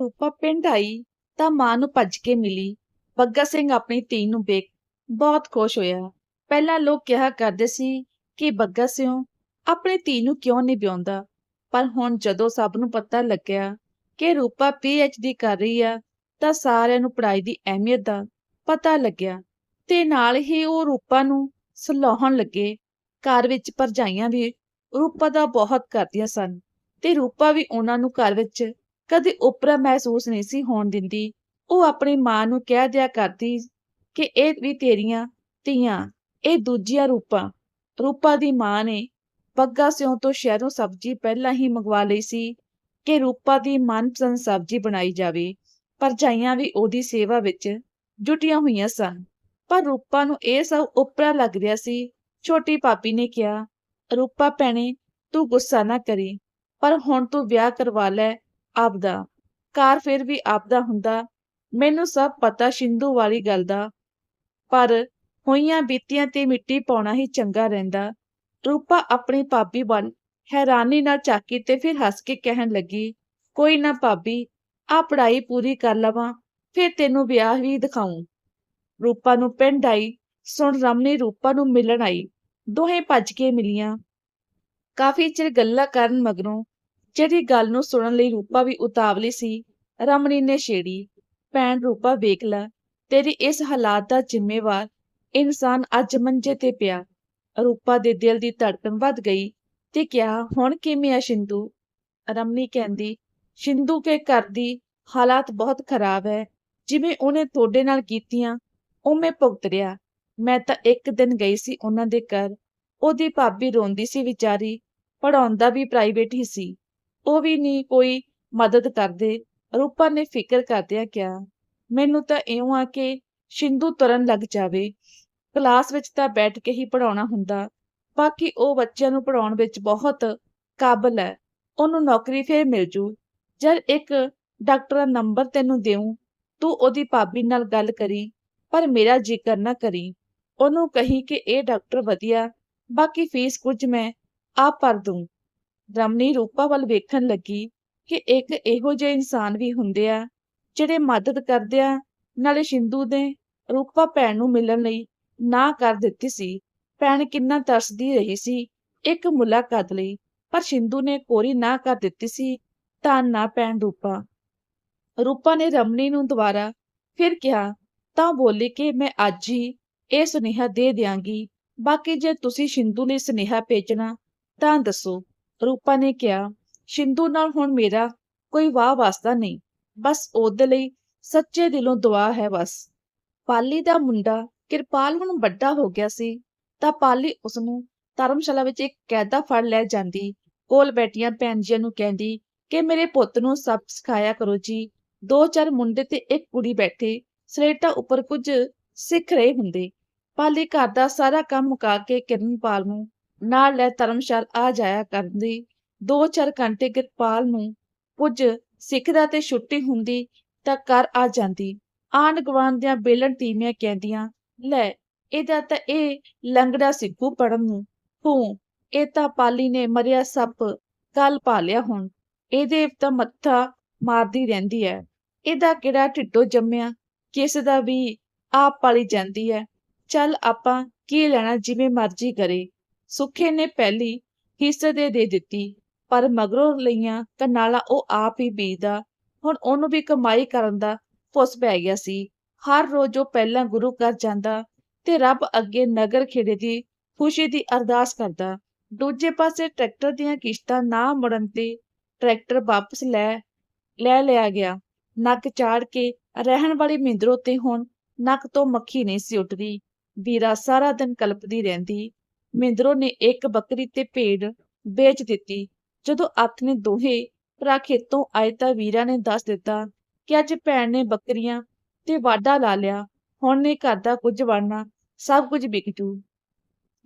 ਰੂਪਾ ਪਿੰਡ ਆਈ ਤਾਂ ਮਾਂ ਨੂੰ ਭੱਜ ਕੇ ਮਿਲੀ। ਬੱਗਾ ਸਿੰਘ ਆਪਣੀ ਧੀ ਨੂੰ ਵੇਖ ਬਹੁਤ ਖੁਸ਼ ਹੋਇਆ। ਪਹਿਲਾਂ ਲੋਕ ਕਿਹਾ ਕਰਦੇ ਸੀ ਕਿ ਬੱਗਾ ਸਿਉ ਆਪਣੀ ਧੀ ਨੂੰ ਕਿਉਂ ਨਹੀਂ ਵਿਆਹੁੰਦਾ? ਪਰ ਹੁਣ ਜਦੋਂ ਸਭ ਨੂੰ ਪਤਾ ਲੱਗਿਆ ਕਿ ਰੂਪਾ ਡੀ ਕਰ ਰਹੀ ਆ, ਤਾਂ ਸਾਰਿਆਂ ਨੂੰ ਪੜ੍ਹਾਈ ਦੀ ਅਹਿਮੀਅਤ ਦਾ ਪਤਾ ਲੱਗਿਆ ਤੇ ਨਾਲ ਹੀ ਉਹ ਰੂਪਾ ਨੂੰ ਸਲਾਹਣ ਲੱਗੇ। ਘਰ ਵਿੱਚ ਭਰਜਾਈਆਂ ਵੀ ਰੂਪਾ ਦਾ ਬਹੁਤ ਕਰਦੀਆਂ ਸਨ ਤੇ ਰੂਪਾ ਵੀ ਉਹਨਾਂ ਨੂੰ ਘਰ ਵਿੱਚ ਕਦੇ ਉਪਰਾ ਮਹਿਸੂਸ ਨਹੀਂ ਸੀ ਹੋਣ ਦਿੰਦੀ। ਉਹ ਆਪਣੀ ਮਾਂ ਨੂੰ ਕਹਿ ਦਿਆ ਕਰਦੀ ਕਿ ਇਹ ਵੀ ਤੇਰੀਆਂ ਧੀਆਂ, ਇਹ ਦੂਜੀਆਂ ਰੂਪਾਂ। ਰੂਪਾ ਦੀ ਮਾਂ ਨੇ ਬੱਗਾ ਸਿਉਂ ਤੋਂ ਸ਼ਹਿਰੋਂ ਸਬਜ਼ੀ ਪਹਿਲਾਂ ਹੀ ਮੰਗਵਾ ਲਈ ਸੀ ਕਿ ਰੂਪਾ ਦੀ ਮਨਪਸੰਦ ਸਬਜ਼ੀ ਬਣਾਈ ਜਾਵੇ ਭਰਜਾਈਆਂ ਵੀ ਉਹਦੀ ਸੇਵਾ ਵਿੱਚ ਜੁਟੀਆਂ ਹੋਈਆਂ ਸਨ। ਪਰ ਰੂਪਾ ਨੂੰ ਇਹ ਸਭ ਉਪਰਾ ਲੱਗ ਰਿਹਾ ਸੀ। ਛੋਟੀ ਪਾਪੀ ਨੇ ਕਿਹਾ, ਰੂਪਾ ਭੈਣੇ, ਤੂੰ ਗੁੱਸਾ ਨਾ ਕਰੀ, ਪਰ ਹੁਣ ਤੂੰ ਵਿਆਹ ਕਰਵਾ ਲੈ ਆਪਦਾ, ਘਰ ਫਿਰ ਵੀ ਆਪਦਾ ਹੁੰਦਾ, ਮੈਨੂੰ ਸਭ ਪਤਾ ਸ਼ਿੰਦੂ ਵਾਲੀ ਗੱਲ ਦਾ, ਪਰ ਹੋਈਆਂ ਬੀਤੀਆਂ ਤੇ ਮਿੱਟੀ ਪਾਉਣਾ ਹੀ ਚੰਗਾ ਰਹਿੰਦਾ। ਰੂਪਾ ਆਪਣੀ ਭਾਬੀ ਵੱਲ ਹੈਰਾਨੀ ਨਾਲ ਚਾਕੀ ਤੇ ਫਿਰ ਹੱਸ ਕੇ ਕਹਿਣ ਲੱਗੀ, ਕੋਈ ਨਾ ਭਾਬੀ ਆ ਪੜ੍ਹਾਈ ਪੂਰੀ ਕਰ ਲਵਾਂ, ਫਿਰ ਤੈਨੂੰ ਵਿਆਹ ਵੀ ਦਿਖਾਉਂ ਰੂਪਾ ਨੂੰ ਪਿੰਡ ਆਈ, ਸੁਣ ਰਮਨੀ ਰੂਪਾ ਨੂੰ ਮਿਲਣ ਆਈ, ਦੋਹੇ ਭੱਜ ਕੇ ਮਿਲੀਆਂ। ਕਾਫੀ ਚਿਰ ਗੱਲਾਂ ਕਰਨ ਮਗਰੋਂ ਜਿਹੜੀ ਗੱਲ ਨੂੰ ਸੁਣਨ ਲਈ ਰੂਪਾ ਵੀ ਉਤਾਵਲੀ ਸੀ, ਰਮਣੀ ਨੇ ਛੇੜੀ, ਭੈਣ ਰੂਪਾ ਵੇਖ ਲੈ, ਤੇਰੀ ਇਸ ਹਾਲਾਤ ਦਾ ਜ਼ਿੰਮੇਵਾਰ ਇਨਸਾਨ ਅੱਜ ਮੰਜੇ ਤੇ ਪਿਆ। ਰੂਪਾ ਦੇ ਦਿਲ ਦੀ ਧੜਕਣ ਵੱਧ ਗਈ ਤੇ ਕਿਹਾ, ਹੁਣ ਕਿਵੇਂ ਆ ਸ਼ਿੰਦੂ? ਰਮਣੀ ਕਹਿੰਦੀ, ਸ਼ਿੰਦੂ ਕੇ ਘਰ ਦੀ ਹਾਲਾਤ ਬਹੁਤ ਖਰਾਬ ਹੈ ਜਿਵੇਂ ਉਹਨੇ ਤੁਹਾਡੇ ਨਾਲ ਕੀਤੀਆਂ ਉਵੇਂ ਭੁਗਤ ਰਿਹਾ ਮੈਂ ਤਾਂ ਇੱਕ ਦਿਨ ਗਈ ਸੀ ਉਹਨਾਂ ਦੇ ਘਰ। ਉਹਦੀ ਭਾਬੀ ਰੋਂਦੀ ਸੀ ਵਿਚਾਰੀ ਪੜਾਉਂਦਾ ਵੀ ਪ੍ਰਾਈਵੇਟ ਹੀ ਸੀ। ਉਹ ਵੀ ਨਹੀਂ ਕੋਈ ਮਦਦ ਕਰਦੇ। ਰੂਪਾ ਨੇ ਫਿਕਰ ਕਰਦਿਆਂ ਕਿਹਾ, ਮੈਨੂੰ ਤਾਂ ਇਉਂ ਆ ਕਿ ਸ਼ਿੰਦੂ ਤੁਰਨ ਲੱਗ ਜਾਵੇ। ਕਲਾਸ ਵਿੱਚ ਤਾਂ ਬੈਠ ਕੇ ਹੀ ਪੜਾਉਣਾ ਹੁੰਦਾ। ਬਾਕੀ ਉਹ ਬੱਚਿਆਂ ਨੂੰ ਪੜਾਉਣ ਵਿੱਚ ਬਹੁਤ ਕਾਬਲ ਹੈ। ਉਹਨੂੰ ਨੌਕਰੀ ਫੇਰ ਮਿਲ ਜੂ। ਜਦ ਇੱਕ ਡਾਕਟਰ ਦਾ ਨੰਬਰ ਤੈਨੂੰ ਦੇਉ ਤੂੰ ਉਹਦੀ ਭਾਬੀ ਨਾਲ ਗੱਲ ਕਰੀ, ਪਰ ਮੇਰਾ ਜ਼ਿਕਰ ਨਾ ਕਰੀ। ਉਹਨੂੰ ਕਹੀ ਕਿ ਇਹ ਡਾਕਟਰ ਵਧੀਆ, ਬਾਕੀ ਫੀਸ ਕੁਝ ਮੈਂ ਆਪ ਭਰ ਦੂੰ। ਰਮਨੀ ਰੂਪਾ ਵੱਲ ਵੇਖਣ ਲੱਗੀ ਕਿ ਇੱਕ ਇਹੋ ਜਿਹੇ ਇਨਸਾਨ ਵੀ ਹੁੰਦੇ ਆ, ਜਿਹੜੇ ਮਦਦ ਕਰਦੇ ਆ, ਨਾਲੇ ਸ਼ਿੰਦੂ ਦੇ ਰੂਪਾ ਭੈਣ ਨੂੰ ਮਿਲਣ ਲਈ ਨਾ ਕਰ ਦਿੱਤੀ ਸੀ। ਭੈਣ ਕਿੰਨਾ ਤਰਸਦੀ ਰਹੀ ਸੀ ਇੱਕ ਮੁਲਾਕਾਤ ਲਈ, ਪਰ ਸ਼ਿੰਦੂ ਨੇ ਕੋਰੀ ਨਾ ਕਰ ਦਿੱਤੀ ਸੀ ਤਾਂ ਨਾ ਭੈਣ ਰੂਪਾ। ਰੂਪਾ ਨੇ ਰਮਨੀ ਨੂੰ ਦੁਬਾਰਾ ਫਿਰ ਕਿਹਾ, ਤਾਂ ਬੋਲੀ ਕਿ ਮੈਂ ਅੱਜ ਹੀ ਇਹ ਸੁਨੇਹਾ ਦੇ ਦਿਆਂਗੀ। ਬਾਕੀ ਜੇ ਤੁਸੀਂ ਸ਼ਿੰਦੂ ਲਈ ਸੁਨੇਹਾ ਭੇਜਣਾ ਤਾਂ ਦੱਸੋ। ਰੂਪਾ ਨੇ ਕਿਹਾ, ਸ਼ਿੰਦੂ ਨਾਲ ਹੁਣ ਮੇਰਾ ਕੋਈ ਵਾਹ ਵਾਸਤਾ ਨਹੀਂ। ਬਸ ਉਹਦੇ ਲਈ ਸੱਚੇ ਦਿਲੋਂ ਦੁਆ ਹੈ ਬਸ। ਪਾਲੀ ਦਾ ਮੁੰਡਾ ਕਿਰਪਾਲ ਹੁਣ ਵੱਡਾ ਹੋ ਗਿਆ ਸੀ, ਤਾਂ ਪਾਲੀ ਉਸ ਨੂੰ ਧਰਮਸ਼ਾਲਾ ਵਿੱਚ ਇੱਕ ਕੈਦਾ ਫੜ ਲੈ ਜਾਂਦੀ। ਕੋਲ ਬੈਠੀਆਂ ਭੈਣ ਜੀਆਂ ਨੂੰ ਕਹਿੰਦੀ ਕਿ ਮੇਰੇ ਪੁੱਤ ਨੂੰ ਸਭ ਸਿਖਾਇਆ ਕਰੋ ਜੀ। ਦੋ ਚਾਰ ਮੁੰਡੇ ਤੇ ਇੱਕ ਕੁੜੀ ਬੈਠੇ ਸਲੇਟਾਂ ਉੱਪਰ ਕੁਝ ਸਿੱਖ ਰਹੇ ਹੁੰਦੇ। ਪਾਲੀ ਘਰ ਦਾ ਸਾਰਾ ਕੰਮ ਮੁਕਾ ਕੇ ਕਿਰਨਪਾਲ ਨੂੰ ਨਾਲ ਲੈ ਧਰਮਸ਼ਾਲ ਆ ਜਾਇਆ ਕਰਦੀ। ਦੋ ਚਾਰ ਘੰਟੇ ਕਿਰਪਾਲ ਨੂੰ ਪੁੱਜ ਸਿੱਖਦਾ ਤੇ ਛੁੱਟੀ ਹੁੰਦੀ ਤਾਂ ਘਰ ਆ ਜਾਂਦੀ। ਆਂਢ ਗੁਆਂਢ ਦੀਆਂ ਬੇਲਣ ਤੀਵੀਆਂ ਕਹਿੰਦੀਆਂ, ਲੈ, ਇਹਦਾ ਤਾਂ ਇਹ ਲੰਗੜਾ ਸਿੱਖੂ ਪੜਨ ਨੂੰ। ਹੂੰ, ਇਹ ਤਾਂ ਪਾਲੀ ਨੇ ਮਰਿਆ ਸੱਪ, ਕੱਲ ਪਾ ਲਿਆ ਹੁਣ। ਇਹਦੇ ਤਾਂ ਮੱਥਾ ਮਾਰਦੀ ਰਹਿੰਦੀ ਹੈ ਇਹਦਾ ਕਿਹੜਾ ਢਿੱਡੋ ਜੰਮਿਆ? ਕਿਸ ਦਾ ਵੀ ਆਪ ਪਾਲੀ ਜਾਂਦੀ ਹੈ ਚੱਲ ਆਪਾਂ ਕੀ ਲੈਣਾ ਜਿਵੇਂ ਮਰਜ਼ੀ ਕਰੇ। ਸੁੱਖੇ ਨੇ ਪਹਿਲੀ ਹਿੱਸੇ ਦੇ ਦੇ ਦਿੱਤੀ, ਪਰ ਮਗਰੋਂ ਲਈਆਂ ਕਨਾਲਾ ਉਹ ਆਪ ਹੀ ਬੀਜਦਾ, ਹੁਣ ਉਹਨੂੰ ਵੀ ਕਮਾਈ ਕਰਨ ਦਾ ਫੁੱਸ ਪੈ ਗਿਆ ਸੀ। ਹਰ ਰੋਜ਼ ਉਹ ਪਹਿਲਾਂ ਗੁਰੂ ਘਰ ਜਾਂਦਾ ਤੇ ਰੱਬ ਅੱਗੇ ਨਗਰ ਖੇੜੇ ਦੀ ਖੁਸ਼ੀ ਦੀ ਅਰਦਾਸ ਕਰਦਾ। ਦੂਜੇ ਪਾਸੇ ਟਰੈਕਟਰ ਦੀਆਂ ਕਿਸ਼ਤਾਂ ਨਾ ਮੁੜਨ ਤੇ ਟਰੈਕਟਰ ਵਾਪਸ ਲੈ ਲੈ ਲਿਆ ਗਿਆ। ਨੱਕ ਚਾੜ ਕੇ ਰਹਿਣ ਵਾਲੀ ਮਿੰਦਰੋ ਤੇ ਹੁਣ ਨੱਕ ਤੋਂ ਮੱਖੀ ਨਹੀਂ ਸੀ ਉੱਠਦੀ। ਵੀਰਾ ਸਾਰਾ ਦਿਨ ਕਲਪਦੀ ਰਹਿੰਦੀ। ਮਿੰਦਰੋ ਨੇ ਇੱਕ ਬੱਕਰੀ ਤੇ ਭੇਡ ਵੇਚ ਦਿੱਤੀ। ਜਦੋਂ ਅੱਠ ਨੇ ਦੋਹੇ ਭਰਾ ਖੇਤੋਂ ਆਏ ਤਾਂ ਵੀਰਾ ਨੇ ਦੱਸ ਦਿੱਤਾ ਕਿ ਅੱਜ ਭੈਣ ਨੇ ਬੱਕਰੀਆਂ ਤੇ ਵਾਢਾ ਲਾ ਲਿਆ। ਹੁਣ ਨੇ ਘਰ ਦਾ ਕੁਝ ਵੜਨਾ ਸਭ ਕੁਝ ਵਿਕ ਜੂ।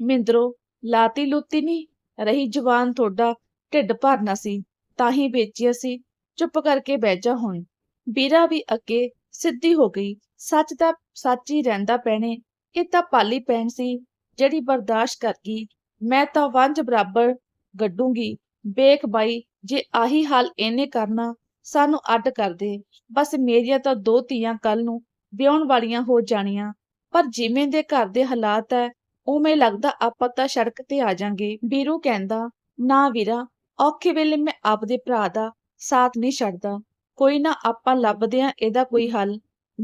ਮਿੰਦਰੋ, ਲਾਤੀ ਲੁੱਤੀ ਨਹੀਂ, ਰਹੀ ਜਵਾਨ ਤੁਹਾਡਾ ਢਿੱਡ ਭਰਨਾ ਸੀ, ਤਾਂ ਹੀ ਵੇਚਿਆ ਸੀ। ਚੁੱਪ ਕਰਕੇ ਬਹਿ ਜਾ ਹੁਣ। ਵੀਰਾ ਵੀ ਅੱਗੇ ਸਿੱਧੀ ਹੋ ਗਈ। ਸੱਚ ਦਾ, ਸੱਚ ਹੀ ਰਹਿੰਦਾ ਪੈਣੇ, ਇਹ ਤਾਂ ਪਾਲੀ ਪੈਣ ਸੀ। ਜਿਹੜੀ ਬਰਦਾਸ਼ਤ ਕਰ ਗਈ ਮੈਂ ਤਾਂ ਵੰਜ ਬਰਾਬਰ ਗੱਡੂਗੀ। ਵੇਖ ਬਾਈ, ਜੇ ਆਹੀ ਹਾਲ ਇਹਨੇ ਕਰਨਾ, ਸਾਨੂੰ ਅੱਡ ਕਰ ਦੇ। ਬਸ ਮੇਰੀਆਂ ਤਾਂ ਦੋ ਧੀਆਂ ਕੱਲ ਨੂੰ ਵਿਆਹੁਣ ਵਾਲੀਆਂ ਹੋ ਜਾਣੀਆਂ। ਪਰ ਜਿਵੇਂ ਦੇ ਘਰ ਦੇ ਹਾਲਾਤ ਐ, ਉਵੇਂ ਲੱਗਦਾ ਆਪਾਂ ਤਾਂ ਸੜਕ ਤੇ ਆ ਜਾਾਂਗੇ। ਵੀਰੂ ਕਹਿੰਦਾ, ਨਾ ਵੀਰਾ, ਔਖੇ ਵੇਲੇ ਮੈਂ ਆਪਦੇ ਭਰਾ ਦਾ ਸਾਥ ਨਹੀਂ ਛੱਡਦਾ। ਕੋਈ ਨਾ ਆਪਾਂ ਲੱਭਦੇ ਆਂ ਇਹਦਾ ਕੋਈ ਹੱਲ।